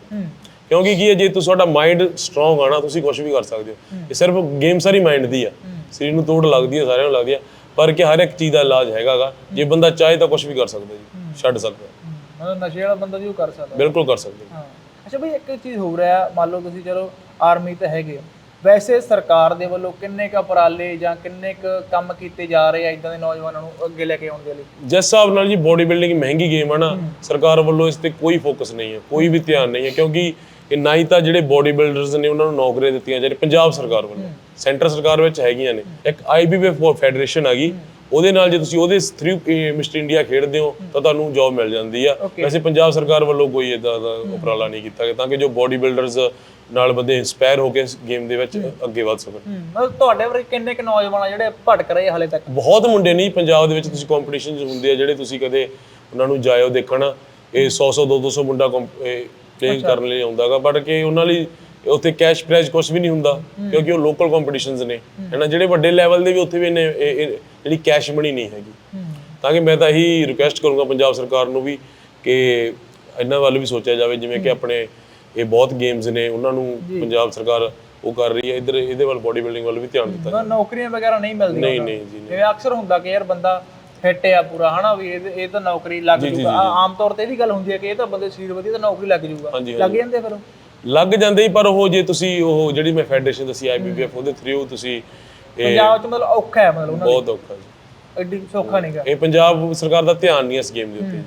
ਕਿਉਂਕਿ ਕੀ ਹੈ ਜੇ ਤੁਹਾਡਾ ਮਾਈਂਡ ਸਟਰੋਂਗ ਆ ਨਾ ਤੁਸੀਂ ਕੁਝ ਵੀ ਕਰ ਸਕਦੇ ਹੋ। ਇਹ ਸਿਰਫ ਗੇਮ ਸਾਰੀ ਮਾਈਂਡ ਦੀ ਆ। ਸਰੀਰ ਨੂੰ ਤੋੜ ਲੱਗਦੀ ਹੈ ਸਾਰਿਆਂ ਨੂੰ ਲੱਗਦੀ ਹੈ ਪਰ ਕਿ ਹਰ ਇੱਕ ਚੀਜ਼ ਦਾ ਇਲਾਜ ਹੈਗਾਗਾ। ਜੇ ਬੰਦਾ ਚਾਹੇ ਤਾਂ ਕੁਝ ਵੀ ਕਰ ਸਕਦਾ ਜੀ। ਛੱਡ ਸਕਦਾ। ਮਤਲਬ ਨਸ਼ੇ ਵਾਲਾ ਬੰਦਾ ਜੀ ਉਹ ਕਰ ਸਕਦਾ। ਬਿਲਕੁਲ ਕਰ ਸਕਦਾ। ਹਾਂ। ਅੱਛਾ ਬਈ ਇੱਕ ਚੀਜ਼ ਹੋ ਰਿਹਾ ਮੰਨ ਲਓ ਤੁਸੀਂ ਚਲੋ ਆਰਮੀ ਤੇ ਹੈਗੇ ਹੋ। ਵੈਸੇ ਸਰਕਾਰ ਦੇ ਵੱਲੋਂ ਕਿੰਨੇ ਕ ਉਪਰਾਲੇ ਜਾਂ ਕਿੰਨੇ ਕ ਕੰਮ ਕੀਤੇ ਜਾ ਰਹੇ ਆ ਇਦਾਂ ਦੇ ਨੌਜਵਾਨਾਂ ਨੂੰ ਅੱਗੇ ਲੈ ਕੇ ਆਉਣ ਦੇ ਲਈ? ਜਿਸ ਹਿਸਾਬ ਨਾਲ ਜੀ ਬੋਡੀ ਬਿਲਡਿੰਗ ਮਹਿੰਗੀ ਗੇਮ ਆ ਨਾ ਸਰਕਾਰ ਵੱਲੋਂ ਇਸ ਤੇ ਕੋਈ ਫੋਕਸ ਨਹੀਂ ਹੈ ਕੋਈ ਵੀ ਧਿਆਨ ਨਹੀਂ ਹੈ ਕਿਉਂਕਿ ਇਹ ਨਾ ਹੀ ਤਾਂ ਜਿਹੜੇ ਬੋਡੀ ਬਿਲਡਰਸ ਨੇ ਉਹਨਾਂ ਨੂੰ ਨੌਕਰੀਆਂ ਦਿੱਤੀਆਂ ਜਾ ਰਹੀਆਂ ਪੰਜਾਬ ਸਰਕਾਰ ਵੱਲੋਂ। ਸੈਂਟਰ ਸਰਕਾਰ ਵਿੱਚ ਹੈਗੀਆਂ ਨੇ। ਇੱਕ ਆਈਬੀਐਫ ਫੈਡਰੇਸ਼ਨ ਹੈਗੀ ਉਹਦੇ ਨਾਲ ਜੇ ਤੁਸੀਂ ਉਹਦੇ ਥਰੂ ਮਿਸਟਰ ਇੰਡੀਆ ਖੇਡਦੇ ਹੋ ਤਾਂ ਤੁਹਾਨੂੰ ਜੌਬ ਮਿਲ ਜਾਂਦੀ ਆ. ਵੈਸੇ ਪੰਜਾਬ ਸਰਕਾਰ ਵੱਲੋਂ ਕੋਈ ਇਦਾਂ ਦਾ ਉਪਰਾਲਾ ਨਹੀਂ ਕੀਤਾ ਗਿਆ ਤਾਂ ਕਿ ਜੋ ਬੋਡੀ ਬਿਲਡਰਸ ਨਾਲ ਬੰਦੇ ਇਨਸਪਾਇਰ ਹੋ ਕੇ ਗੇਮ ਦੇ ਵਿੱਚ ਅੱਗੇ ਵਧ ਸਕਣ। ਮਤਲਬ ਤੁਹਾਡੇ ਵਰਗੇ ਕਿੰਨੇ ਕ ਨੌਜਵਾਨ ਆ ਜਿਹੜੇ ਭਟਕ ਰਹੇ ਹਾਲੇ ਤੱਕ? ਬਹੁਤ ਮੁੰਡੇ ਨਹੀਂ ਪੰਜਾਬ ਦੇ ਵਿੱਚ ਤੁਸੀਂ ਕੰਪੀਟੀਸ਼ਨਸ ਹੁੰਦੇ ਆ ਜਿਹੜੇ ਤੁਸੀਂ ਕਦੇ ਉਹਨਾਂ ਨੂੰ ਜਾਇਓ ਦੇਖਣ ਇਹ 100 100 200 200 ਮੁੰਡਾ ਪਲੇ ਕਰਨ ਲਈ ਆਉਂਦਾਗਾ ਬਟ ਕਿ ਉਹਨਾਂ ਲਈ ਉੱਥੇ ਕੈਸ਼ ਪ੍ਰਾਈਜ਼ ਕੁਝ ਵੀ ਨਹੀਂ ਹੁੰਦਾ ਕਿਉਂਕਿ ਉਹ ਲੋਕਲ ਕੰਪੀਟੀਸ਼ਨਸ ਨੇ। ਹੈਨਾ ਜਿਹੜੇ ਵੱਡੇ ਲੈਵਲ ਦੇ ਵੀ ਉੱਥੇ ਵੀ ਇੰਨੇ ਇਹ- ਇਹ ਜਿਹੜੀ ਕੈਸ਼ ਮਣੀ ਨਹੀਂ ਹੈਗੀ। ਤਾਂ ਕਿ ਮੈਂ ਤਾਂ ਇਹੀ ਰਿਕੁਐਸਟ ਕਰੂੰਗਾ ਪੰਜਾਬ ਸਰਕਾਰ ਨੂੰ ਵੀ ਕਿ ਇਹਨਾਂ ਵੱਲ ਵੀ ਸੋਚਿਆ ਜਾਵੇ ਜਿਵੇਂ ਕਿ ਆਪਣੇ ਇਹ ਬਹੁਤ ਗੇਮਸ ਨੇ ਉਹਨਾਂ ਨੂੰ ਪੰਜਾਬ ਸਰਕਾਰ ਉਹ ਕਰ ਰਹੀ ਹੈ ਇਧਰ ਇਹਦੇ ਵੱਲ ਬੋਡੀ ਬਿਲਡਿੰਗ ਵੱਲ ਵੀ ਧਿਆਨ ਦਿੱਤਾ ਜਾਵੇ। ਮਤਲਬ ਨੌਕਰੀਆਂ ਵਗੈਰਾ ਨਹੀਂ ਮਿਲਦੀਆਂ ਨਹੀਂ ਨਹੀਂ ਜੀ। ਜਿਵੇਂ ਅਕਸਰ ਹੁੰਦਾ ਕਿ ਯਾਰ ਬੰਦਾ ਫਿੱਟ ਆ ਪੂਰਾ ਹਨਾ ਵੀ ਇਹ ਇਹ ਤਾਂ ਨੌਕਰੀ ਲੱਗ ਜੂਗਾ। ਆਮ ਤੌਰ ਤੇ ਇਹ ਵੀ ਗੱਲ ਹੁੰਦੀ ਹੈ ਕਿ ਇਹ ਤਾਂ ਬੰਦੇ ਸਰੀਰ ਵਧੀਆ ਤਾਂ ਨੌਕਰੀ ਲੱਗ ਜੂਗਾ। ਲੱਗ ਜਾਂਦੇ ਫਿਰ? ਲੱਗ ਜਾਂਦੇ ਹੀ ਪਰ ਉਹ ਜੇ ਤੁਸੀਂ ਉਹ ਜਿਹੜੀ ਮੈਂ ਫੈਡਰੇਸ਼ਨ ਦੱਸੀ ਆਈਬੀਪੀਐਫ ਉਹਦੇ ਥਰੂ ਤੁਸੀਂ ਇਹ ਪੰਜਾਬ ਚ ਮਤਲਬ ਔਖਾ ਹੈ ਮਤਲਬ ਉਹਨਾਂ ਬਹੁਤ ਔਖਾ ਜੀ। ਲਈ ਐਡੀ ਸੌਖਾ ਨਹੀਂਗਾ ਇਹ ਪੰਜਾਬ ਸਰਕਾਰ ਦਾ ਧਿਆਨ ਨਹੀਂ ਇਸ ਗੇਮ ਦੇ ਉੱਤੇ।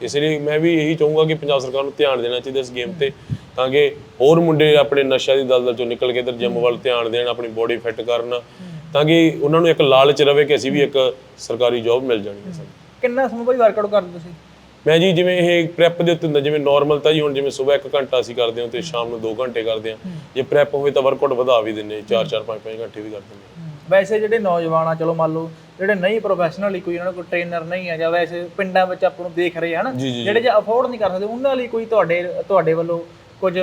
ਇਸ ਲਈ ਮੈਂ ਵੀ ਇਹੀ ਚਾਹੂੰਗਾ ਕਿ ਪੰਜਾਬ ਸਰਕਾਰ ਨੂੰ ਧਿਆਨ ਦੇਣਾ ਚਾਹੀਦਾ ਇਸ ਗੇਮ ਤੇ ਤਾਂ ਕਿ ਹੋਰ ਮੁੰਡੇ ਆਪਣੇ ਨਸ਼ਾ ਦੀ ਦਲਦਲ ਚੋਂ ਨਿਕਲ ਕੇ ਇਧਰ ਜਿਮ ਵੱਲ ਧਿਆਨ ਦੇਣ ਆਪਣੀ ਬੋਡੀ ਫਿੱਟ ਕਰਨ ਤਾਂ ਕਿ ਉਹਨਾਂ ਨੂੰ ਇੱਕ ਲਾਲਚ ਰਵੇ ਕਿ ਅਸੀਂ ਵੀ ਇੱਕ ਸਰਕਾਰੀ ਜੌਬ ਮਿਲ ਜਾਣੀ ਹੈ ਸਾਨੂੰ। ਕਿੰਨਾ ਸਮਾਂ ਬਈ ਵਰਕਆਊਟ ਕਰਦੇ ਤੁਸੀਂ? ਮੈਂ ਜੀ ਜਿਵੇਂ ਇਹ ਪ੍ਰੈਪ ਦੇ ਉੱਤੇ ਹੁੰਦਾ ਜਿਵੇਂ ਨਾਰਮਲ ਤਾਂ ਜੀ ਹੁਣ ਜਿਵੇਂ ਸਵੇਰ 1 ਘੰਟਾ ਅਸੀਂ ਕਰਦੇ ਹਾਂ ਤੇ ਸ਼ਾਮ ਨੂੰ 2 ਘੰਟੇ ਕਰਦੇ ਹਾਂ। ਜੇ ਪ੍ਰੈਪ ਹੋਵੇ ਤਾਂ ਵਰਕਆਊਟ ਵਧਾ ਵੀ ਦਿੰਨੇ 4 4 5 5 ਘੰਟੇ ਵੀ ਕਰ ਦਿੰਨੇ ਵੈਸੇ ਜਿਹੜੇ ਨੌਜਵਾਨ ਆ ਚਲੋ ਮੰਨ ਲਓ ਜਿਹੜੇ ਨਹੀਂ ਪ੍ਰੋਫੈਸ਼ਨਲੀ ਕੋਈ ਉਹਨਾਂ ਕੋਲ ਟ੍ਰੇਨਰ ਨਹੀਂ ਹੈ ਜਾਂ ਵੈਸੇ ਪਿੰਡਾਂ ਵਿੱਚ ਆਪਾਂ ਨੂੰ ਦੇਖ ਰਹੇ ਹਨ? ਜਿਹੜੇ ਜੇ ਅਫੋਰਡ ਨਹੀਂ ਕਰ ਸਕਦੇ ਉਹਨਾਂ ਲਈ ਕੋਈ ਤੁਹਾਡੇ ਤੁਹਾਡੇ ਵੱਲੋਂ ਕੁਝ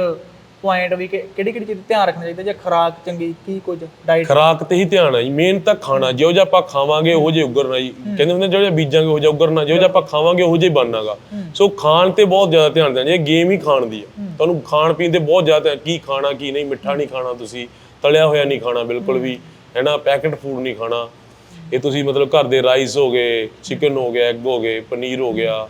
ਪੁਆਇੰਟ ਵੀ ਕਿਹੜੀ ਕਿਹੜੀ ਚੀਜ਼ ਧਿਆਨ ਰੱਖਣਾ ਚਾਹੀਦਾ ਜੇ ਖੁਰਾਕ ਚੰਗੀ ਕੀ ਕੁਝ ਡਾਈਟ ਖਰਾਕ ਤੇ ਹੀ ਧਿਆਨ ਹੈ ਜੀ ਮੇਨ ਤਾਂ ਖਾਣਾ ਜਿਹੋ ਜਿਹਾ ਆਪਾਂ ਖਾਵਾਂਗੇ ਉਹ ਜੇ ਉਗਰਨਾ ਜੀ। ਕਹਿੰਦੇ ਹੁੰਦੇ ਜਿਹੋ ਜਿਹਾ ਬੀਜਾਂਗੇ ਉਹ ਜਿਹਾ ਉਗਰਨਾ ਜਿਹੋ ਜਿਹਾ ਆਪਾਂ ਖਾਵਾਂਗੇ ਉਹ ਜਿਹਾ ਬਣਨਾਗਾ। ਸੋ ਖਾਣ ਤੇ ਬਹੁਤ ਜ਼ਿਆਦਾ ਧਿਆਨ ਦੇਣਾ ਇਹ ਗੇਮ ਹੀ ਖਾਣ ਦੀ ਆ। ਤੁਹਾਨੂੰ ਖਾਣ ਪੀਣ ਤੇ ਬਹੁਤ ਜ਼ਿਆਦਾ ਕੀ ਖਾਣਾ ਕੀ ਨਹੀਂ ਮਿੱਠਾ ਨਹੀਂ ਖਾਣਾ ਤੁਸੀਂ ਤਲਿਆ ਹੋਇਆ ਨਹੀਂ ਖਾਣਾ ਬਿਲਕੁਲ ਵੀ ਹੈਨਾ ਪੈਕਟ ਫੂਡ ਨਹੀਂ ਖਾਣਾ। ਇਹ ਤੁਸੀਂ ਮਤਲਬ ਘਰ ਦੇ ਰਾਈਸ ਹੋ ਗਏ ਚਿਕਨ ਹੋ ਗਿਆ ਐਗ ਹੋ ਗਏ ਪਨੀਰ ਹੋ ਗਿਆ।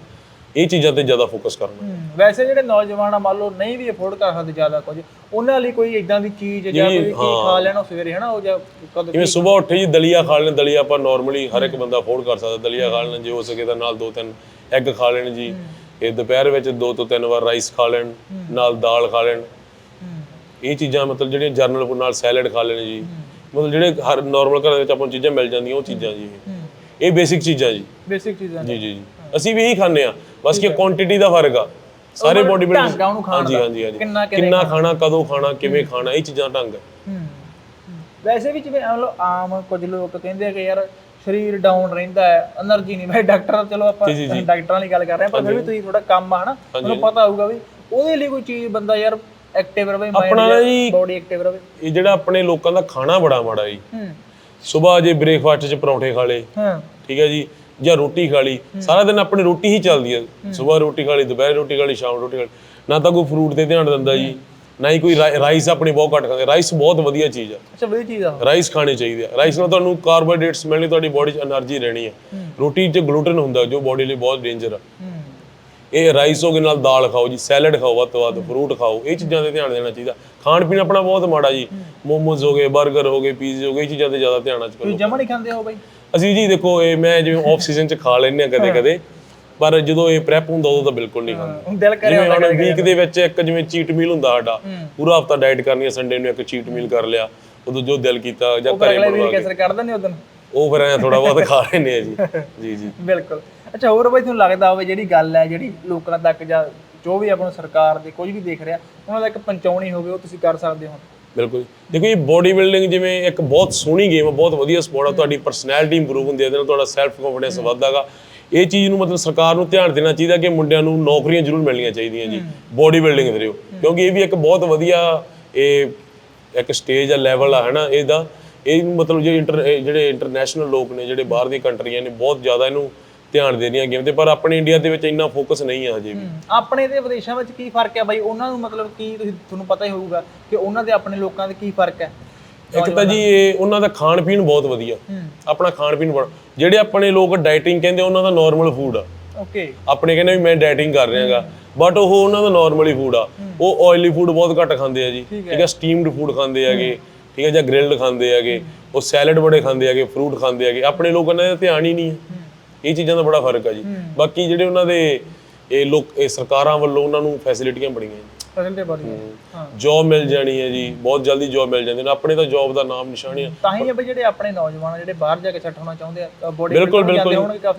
ਇਹ ਚੀਜ਼ਾਂ ਤੇ ਜ਼ਿਆਦਾ ਫੋਕਸ ਕਰਨਾ। ਹਮ, ਵੈਸੇ ਜਿਹੜੇ ਨੌਜਵਾਨ ਆ ਮੰਨ ਲਓ ਨਹੀਂ ਵੀ ਅਫੋਰਡ ਕਰ ਸਕਦੇ ਜ਼ਿਆਦਾ ਕੁਝ ਉਹਨਾਂ ਲਈ ਕੋਈ ਇਦਾਂ ਦੀ ਚੀਜ਼ ਜਾਂ ਕੋਈ ਕੀ ਖਾ ਲੈਣਾ ਸਵੇਰੇ ਹਨਾ ਉਹ ਜਾਂ ਕਦ ਜਿਵੇਂ ਸਵੇਰ ਉੱਠੇ ਜੀ ਦਲੀਆ ਖਾ ਲੈਣ ਦਲੀਆ ਆਪਾਂ ਨਾਰਮਲੀ ਹਰ ਇੱਕ ਬੰਦਾ ਅਫੋਰਡ ਕਰ ਸਕਦਾ ਦਲੀਆ ਖਾ ਲੈਣ ਜੇ ਹੋ ਸਕੇ ਤਾਂ ਨਾਲ ਦੋ ਤਿੰਨ ਐਗ ਖਾ ਲੈਣ ਜੀ। ਇਹ ਦੁਪਹਿਰ ਵਿੱਚ ਦੋ ਤੋਂ ਤਿੰਨ ਵਾਰ ਰਾਈਸ ਖਾ ਲੈਣ ਨਾਲ ਦਾਲ ਖਾ ਲੈਣ। ਇਹ ਚੀਜ਼ਾਂ ਮਤਲਬ ਜਿਹੜੀਆਂ ਜਰਨਲ ਨਾਲ ਸੈਲਡ ਖਾ ਲੈਣ ਜੀ। ਮਤਲਬ ਜਿਹੜੇ ਹਰ ਨਾਰਮਲ ਘਰਾਂ ਵਿੱਚ ਆਪਾਂ ਨੂੰ ਚੀਜ਼ਾਂ ਮਿਲ ਜਾਂਦੀਆਂ ਉਹ ਚੀਜ਼ਾਂ ਜੀ। ਇਹ ਬੇਸਿਕ ਚੀਜ਼ਾਂ ਜੀ। ਬੇਸਿਕ ਚੀਜ਼ਾਂ ਜੀ ਜੀ ਜੀ। ਅਸੀਂ ਵੀ ਇਹੀ ਖਾਂਦੇ ਆ ਬਸ ਕਿ ਕੁਆਂਟੀਟੀ ਦਾ ਫ਼ਰਕ ਆ। ਸਾਰੇ ਬੋਡੀ ਬਿਲਡਰ ਹਾਂਜੀ ਹਾਂਜੀ ਹਾਂਜੀ। ਕਿੰਨਾ ਖਾਣਾ? ਕਦੋਂ ਖਾਣਾ ਕਿਵੇਂ ਖਾਣਾ ਇਹ ਚੀਜ਼ਾਂ ਢੰਗ ਵੈਸੇ ਵੀ ਜਿਵੇਂ ਆਮ ਕੁਝ ਲੋਕ ਕਹਿੰਦੇ ਆ ਕਿ ਯਾਰ ਸਰੀਰ ਡਾਊਨ ਰਹਿੰਦਾ ਹੈ એનર્ਜੀ ਨਹੀਂ। ਮੈਂ ਡਾਕਟਰ ਚਲੋ ਆਪਾਂ ਡਾਕਟਰਾਂ ਵਾਲੀ ਗੱਲ ਕਰ ਰਹੇ ਆ ਪਰ ਫਿਰ ਵੀ ਤੁਸੀਂ ਥੋੜਾ ਕੰਮ ਆ ਹਨਾ ਤੁਹਾਨੂੰ ਪਤਾ ਹੋਊਗਾ ਵੀ ਉਹਦੇ ਲਈ ਕੋਈ ਚੀਜ਼ ਬੰਦਾ ਯਾਰ ਐਕਟਿਵ ਰਵੇ ਮਾਈਂਡ ਬੋਡੀ ਐਕਟਿਵ ਰਵੇ। ਇਹ ਜਿਹੜਾ ਆਪਣੇ ਲੋਕਾਂ ਦਾ ਖਾਣਾ ਬੜਾ ਮਾੜਾ ਜੀ। ਹੂੰ। ਸਵੇਰ ਜੇ ਬ੍ਰੇਕਫਾਸਟ 'ਚ ਪਰੌਂਠੇ ਖਾ ਲੇ ਹਾਂ। ਠੀਕ ਹੈ ਜੀ। ਜਾਂ ਰੋਟੀ ਖਾ ਲਈ ਸਾਰਾ ਦਿਨ ਆਪਣੀ ਰੋਟੀ ਹੀ ਚੱਲਦੀ ਹੈ। ਸਵੇਰ ਰੋਟੀ ਖਾ ਲਈ ਦੁਪਹਿਰ ਰੋਟੀ ਖਾ ਲਈ ਸ਼ਾਮ ਰੋਟੀ ਖਾ ਲਈ। ਨਾ ਤਾਂ ਕੋਈ ਫਰੂਟ ਤੇ ਧਿਆਨ ਦਿੰਦਾ ਜੀ ਨਾ ਹੀ ਕੋਈ ਰਾਈਸ ਆਪਣੀ ਬਹੁਤ ਘੱਟ ਖਾਂਦੇ। ਰਾਈਸ ਬਹੁਤ ਵਧੀਆ ਚੀਜ਼ ਆ। ਅੱਛਾ ਵਧੀਆ ਚੀਜ਼ ਆ। ਰਾਈਸ ਖਾਣੇ ਚਾਹੀਦੇ ਆ। ਰਾਈਸ ਨਾਲ ਤੁਹਾਨੂੰ ਕਾਰਬੋਹਾਈਡਰੇਟਸ ਮਿਲਣੇ ਤੁਹਾਡੀ ਬਾਡੀ 'ਚ એનર્ਜੀ ਰਹਿਣੀ ਆ। ਰੋਟੀ 'ਚ ਗਲੂਟਨ ਹੁੰਦਾ ਜੋ ਬਾਡੀ ਲਈ ਬਹੁਤ ਡੇਂਜਰ ਆ। ਇਹ ਰਾਈਸ ਹੋ ਗਏ ਨਾਲ ਦਾਲ ਖਾਓ ਜੀ ਸੈਲਡ ਖਾਓ ਵੱਧ ਤੋਂ ਵੱਧ ਫਰੂਟ ਖਾਓ ਇਹ ਚੀਜ਼ਾਂ ਤੇ ਧਿਆਨ ਦੇਣਾ ਚਾਹੀਦਾ। ਖਾਣ ਪੀਣ ਆਪਣਾ ਬਹੁਤ ਮਾੜਾ ਜੀ। ਮੋਮੋਜ਼ ਹੋਗੇ 버ਗਰ ਹੋਗੇ ਪੀਜ਼ੇ ਹੋਗੇ ਇਹ ਚੀਜ਼ਾਂ ਤੇ ਜ਼ਿਆਦਾ ਧਿਆਨ ਅੱਜ ਕਰੋ ਜਮਾ ਨਹੀਂ ਖਾਂਦੇ ਹੋ ਬਾਈ? ਅਸੀਂ ਜੀ ਦੇਖੋ ਇਹ ਮੈਂ ਜਿਵੇਂ ਆਫ ਸੀਜ਼ਨ ਚ ਖਾ ਲੈਂਦੇ ਆ ਕਦੇ ਕਦੇ ਪਰ ਜਦੋਂ ਇਹ ਪ੍ਰੈਪ ਹੁੰਦਾ ਉਦੋਂ ਤਾਂ ਬਿਲਕੁਲ ਨਹੀਂ ਖਾਂਦੇ। ਦਿਲ ਕਰੇ ਜਿਵੇਂ ਹੁਣ ਵੀਕ ਦੇ ਵਿੱਚ ਇੱਕ ਜਿਵੇਂ ਚੀਟ ਮੀਲ ਹੁੰਦਾ ਸਾਡਾ ਪੂਰਾ ਹਫਤਾ ਡਾਈਟ ਕਰਨੀ ਹੈ ਸੰਡੇ ਨੂੰ ਇੱਕ ਚੀਟ ਮੀਲ ਕਰ ਲਿਆ ਉਦੋਂ ਜੋ ਦਿਲ ਕੀਤਾ ਜਾਂ ਘਰੇ ਬਣਵਾ ਕੇ। ਕਸਰ ਕੱਢ ਦਿੰਦੇ ਉਦੋਂ? ਉਹ ਫਿਰ ਐ ਥੋੜਾ ਬਹੁਤ ਖਾ ਲੈਂਦੇ ਆ ਜੀ। ਜੀ ਜੀ। ਬਿਲਕੁਲ। ਅੱਛਾ ਹੋਰ ਬਾਈ ਤੁਹਾਨੂੰ ਲੱਗਦਾ ਹੋਵੇ ਜਿਹੜੀ ਗੱਲ ਹੈ ਜਿਹੜੀ ਲੋਕਾਂ ਤੱਕ ਜਾਂ ਜੋ ਵੀ ਆਪਾਂ ਨੂੰ ਸਰਕਾਰ ਦੇ ਕੋਈ ਵੀ ਦੇਖ ਰਿਹਾ ਉਹਨਾਂ ਦਾ ਇੱਕ ਪੰਚਾਉਣੀ ਹੋਵੇ ਉਹ ਤੁਸੀਂ ਕਰ ਸਕਦੇ ਹੋ? ਬਿਲਕੁਲ। ਦੇਖੋ ਜੀ ਬੋਡੀ ਬਿਲਡਿੰਗ ਜਿਵੇਂ ਇੱਕ ਬਹੁਤ ਸੋਹਣੀ ਗੇਮ ਹੈ ਬਹੁਤ ਵਧੀਆ ਸਪੋਰਟ ਹੈ ਤੁਹਾਡੀ ਪਰਸਨੈਲਿਟੀ ਇੰਪਰੂਵ ਹੁੰਦੀ ਹੈ ਇਹਦੇ ਨਾਲ ਤੁਹਾਡਾ ਸੈਲਫ ਕੰਫੀਡੈਂਸ ਵੱਧਦਾਗਾ ਇਹ ਚੀਜ਼ ਨੂੰ ਮਤਲਬ ਸਰਕਾਰ ਨੂੰ ਧਿਆਨ ਦੇਣਾ ਚਾਹੀਦਾ ਕਿ ਮੁੰਡਿਆਂ ਨੂੰ ਨੌਕਰੀਆਂ ਜ਼ਰੂਰ ਮਿਲਣੀਆਂ ਚਾਹੀਦੀਆਂ ਜੀ ਬੋਡੀ ਬਿਲਡਿੰਗ ਵੀਰੇ ਕਿਉਂਕਿ ਇਹ ਵੀ ਇੱਕ ਬਹੁਤ ਵਧੀਆ ਇਹ ਇੱਕ ਸਟੇਜ ਆ ਲੈਵਲ ਆ ਹਨਾ ਇਹਦਾ। ਇਹ ਮਤਲਬ ਜਿਹੜੇ ਇੰਟਰ ਇਹ ਜਿਹੜੇ ਇੰਟਰਨੈਸ਼ਨਲ ਲੋਕ ਨੇ ਜਿਹੜੇ ਬਾਹਰ ਦੀਆਂ ਕੰਟਰੀਆਂ ਨੇ ਬਹੁਤ ਜ਼ਿਆਦਾ ਇਹਨੂੰ ਧਿਆਨ ਦੇ ਰਹੀਆਂ ਗੇਮ ਤੇ ਪਰ ਆਪਣੇ ਇੰਡੀਆ ਦੇ ਵਿੱਚ ਇੰਨਾ ਫੋਕਸ ਨਹੀਂ ਆ ਹਜੇ ਵੀ। ਆਪਣੇ ਤੇ ਵਿਦੇਸ਼ਾਂ ਵਿੱਚ ਕੀ ਫ਼ਰਕ ਹੈ ਬਾਈ? ਉਹਨਾਂ ਨੂੰ ਮਤਲਬ ਕੀ ਤੁਸੀਂ ਤੁਹਾਨੂੰ ਪਤਾ ਹੀ ਹੋਊਗਾ ਕਿ ਉਹਨਾਂ ਦੇ ਆਪਣੇ ਲੋਕਾਂ ਦੇ ਕੀ ਫ਼ਰਕ ਹੈ? ਇੱਕ ਤਾਂ ਜੀ ਇਹ ਉਹਨਾਂ ਦਾ ਖਾਣ ਪੀਣ ਬਹੁਤ ਵਧੀਆ। ਆਪਣਾ ਖਾਣ ਪੀਣ ਜਿਹੜੇ ਆਪਣੇ ਲੋਕ ਡਾਈਟਿੰਗ ਕਹਿੰਦੇ ਉਹਨਾਂ ਦਾ ਨਾਰਮਲ ਫੂਡ ਆ। ਓਕੇ ਆਪਣੇ ਕਹਿੰਦੇ ਵੀ ਮੈਂ ਡਾਈਟਿੰਗ ਕਰ ਰਿਹਾਗਾ ਬਟ ਉਹ ਉਹਨਾਂ ਦਾ ਨਾਰਮਲੀ ਫੂਡ ਆ। ਉਹ ਆਇਲੀ ਫੂਡ ਬਹੁਤ ਘੱਟ ਖਾਂਦੇ ਆ ਜੀ। ਠੀਕ ਹੈ। ਸਟੀਮਡ ਫੂਡ ਖਾਂਦੇ ਹੈਗੇ ਠੀਕ ਹੈ ਜਾਂ ਗ੍ਰਿਲਡ ਖਾਂਦੇ ਹੈਗੇ ਉਹ ਸੈਲਡ ਬੜੇ ਖਾਂਦੇ ਹੈਗੇ ਫਰੂਟ ਖਾਂਦੇ ਹੈਗੇ। ਆਪਣੇ ਲੋਕਾਂ ਦਾ ਧਿਆਨ ਹੀ ਨਹੀਂ ਹੈ। ਇਹ ਚੀਜ਼ਾਂ ਦਾ ਬੜਾ ਫ਼ਰਕ ਆ ਜੀ। ਬਾਕੀ ਜਿਹੜੇ ਉਹਨਾਂ ਦੇ ਇਹ ਲੋਕ ਇਹ ਸਰਕਾਰਾਂ ਵੱਲੋਂ ਉਹਨਾਂ ਨੂੰ ਫੈਸਿਲਿਟੀਆਂ ਬੜੀਆਂ ਜੀ। ਫੈਸਿਲਿਟੀ ਬੜੀ ਹੈ। ਹਾਂ। ਜੌਬ ਮਿਲ ਜਾਣੀ ਹੈ ਜੀ ਬਹੁਤ ਜਲਦੀ ਜੌਬ ਮਿਲ ਜਾਂਦੀ ਨੇ। ਆਪਣੇ ਤਾਂ ਜੌਬ ਦਾ ਨਾਮ ਨਿਸ਼ਾਨ ਹੀ ਤਾਂ ਹੀ ਬਈ ਜਿਹੜੇ ਆਪਣੇ ਨੌਜਵਾਨ ਜਿਹੜੇ ਬਾਹਰ ਜਾ ਕੇ ਸੈੱਟ ਹੋਣਾ ਚਾਹੁੰਦੇ ਆ ਬੋਡੀ ਬਿਲਕੁਲ ਬਿਲਕੁਲ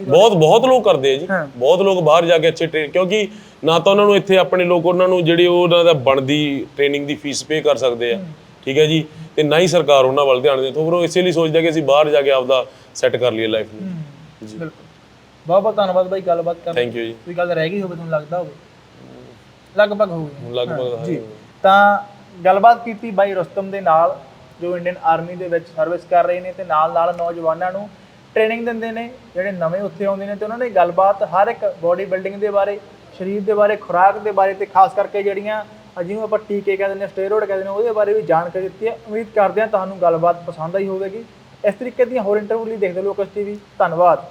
ਬਹੁਤ ਬਹੁਤ ਲੋਕ ਕਰਦੇ ਆ ਜੀ। ਹਾਂ। ਬਹੁਤ ਲੋਕ ਬਾਹਰ ਜਾ ਕੇ ਅੱਛੇ ਟ੍ਰੇਨ ਕਿਉਂਕਿ ਨਾ ਤਾਂ ਉਹਨਾਂ ਨੂੰ ਇੱਥੇ ਆਪਣੇ ਲੋਕ ਉਹਨਾਂ ਨੂੰ ਜਿਹੜੀ ਉਹਨਾਂ ਦਾ ਬਣਦੀ ਟ੍ਰੇਨਿੰਗ ਦੀ ਫੀਸ ਪੇ ਕਰ ਸਕਦੇ ਆ। ਠੀਕ ਹੈ ਜੀ। ਤੇ ਨਾ ਹੀ ਸਰਕਾਰ ਉਹਨਾਂ ਵੱਲ ਧਿਆਨ ਦੇ ਤੋਂ। ਫਿਰ ਉਹ ਇਸੇ ਲਈ ਸੋਚਦਾ ਕਿ ਅਸੀਂ ਬਾਹਰ ਜਾ ਕੇ ਆਪਦਾ ਸੈੱਟ ਕਰ ਲਈਏ ਲਾਈਫ ਨੂੰ। ਬਿਲਕੁਲ। ਬਹੁਤ ਬਹੁਤ ਧੰਨਵਾਦ ਬਾਈ ਗੱਲਬਾਤ ਕਰਨ ਥੈਂਕ ਯੂ ਜੀ। ਕੋਈ ਗੱਲ ਰਹਿ ਗਈ ਹੋਵੇ ਤੁਹਾਨੂੰ ਲੱਗਦਾ ਹੋਵੇ। ਲਗਭਗ ਹੋ ਗਈ ਲਗਭਗ ਜੀ। ਤਾਂ ਗੱਲਬਾਤ ਕੀਤੀ ਬਾਈ ਰੁਸਤਮ ਦੇ ਨਾਲ ਜੋ ਇੰਡੀਅਨ ਆਰਮੀ ਦੇ ਵਿੱਚ ਸਰਵਿਸ ਕਰ ਰਹੇ ਨੇ ਤੇ ਨਾਲ ਨਾਲ ਨੌਜਵਾਨਾਂ ਨੂੰ ਟ੍ਰੇਨਿੰਗ ਦਿੰਦੇ ਨੇ ਜਿਹੜੇ ਨਵੇਂ ਉੱਥੇ ਆਉਂਦੇ ਨੇ ਤੇ ਉਹਨਾਂ ਨੇ ਗੱਲਬਾਤ ਹਰ ਇੱਕ ਬੋਡੀ ਬਿਲਡਿੰਗ ਦੇ ਬਾਰੇ ਸਰੀਰ ਦੇ ਬਾਰੇ ਖੁਰਾਕ ਦੇ ਬਾਰੇ ਤੇ ਖਾਸ ਕਰਕੇ ਜਿਹੜੀਆਂ ਜਿਹਨੂੰ ਆਪਾਂ ਟੀਕੇ ਕਹਿੰਦੇ ਨੇ ਸਟੇਰੋਇਡ ਕਹਿੰਦੇ ਨੇ ਉਹਦੇ ਬਾਰੇ ਵੀ ਜਾਣਕਾਰੀ ਦਿੱਤੀ ਹੈ। ਉਮੀਦ ਕਰਦੇ ਹਾਂ ਤੁਹਾਨੂੰ ਗੱਲਬਾਤ ਪਸੰਦ ਆਈ ਹੋਵੇਗੀ। ਇਸ ਤਰੀਕੇ ਦੀਆਂ ਹੋਰ ਇੰਟਰਵਿਊ ਲਈ ਦੇਖਦੇ ਲੋਕਸ ਟੀਵੀ। ਧੰਨਵਾਦ।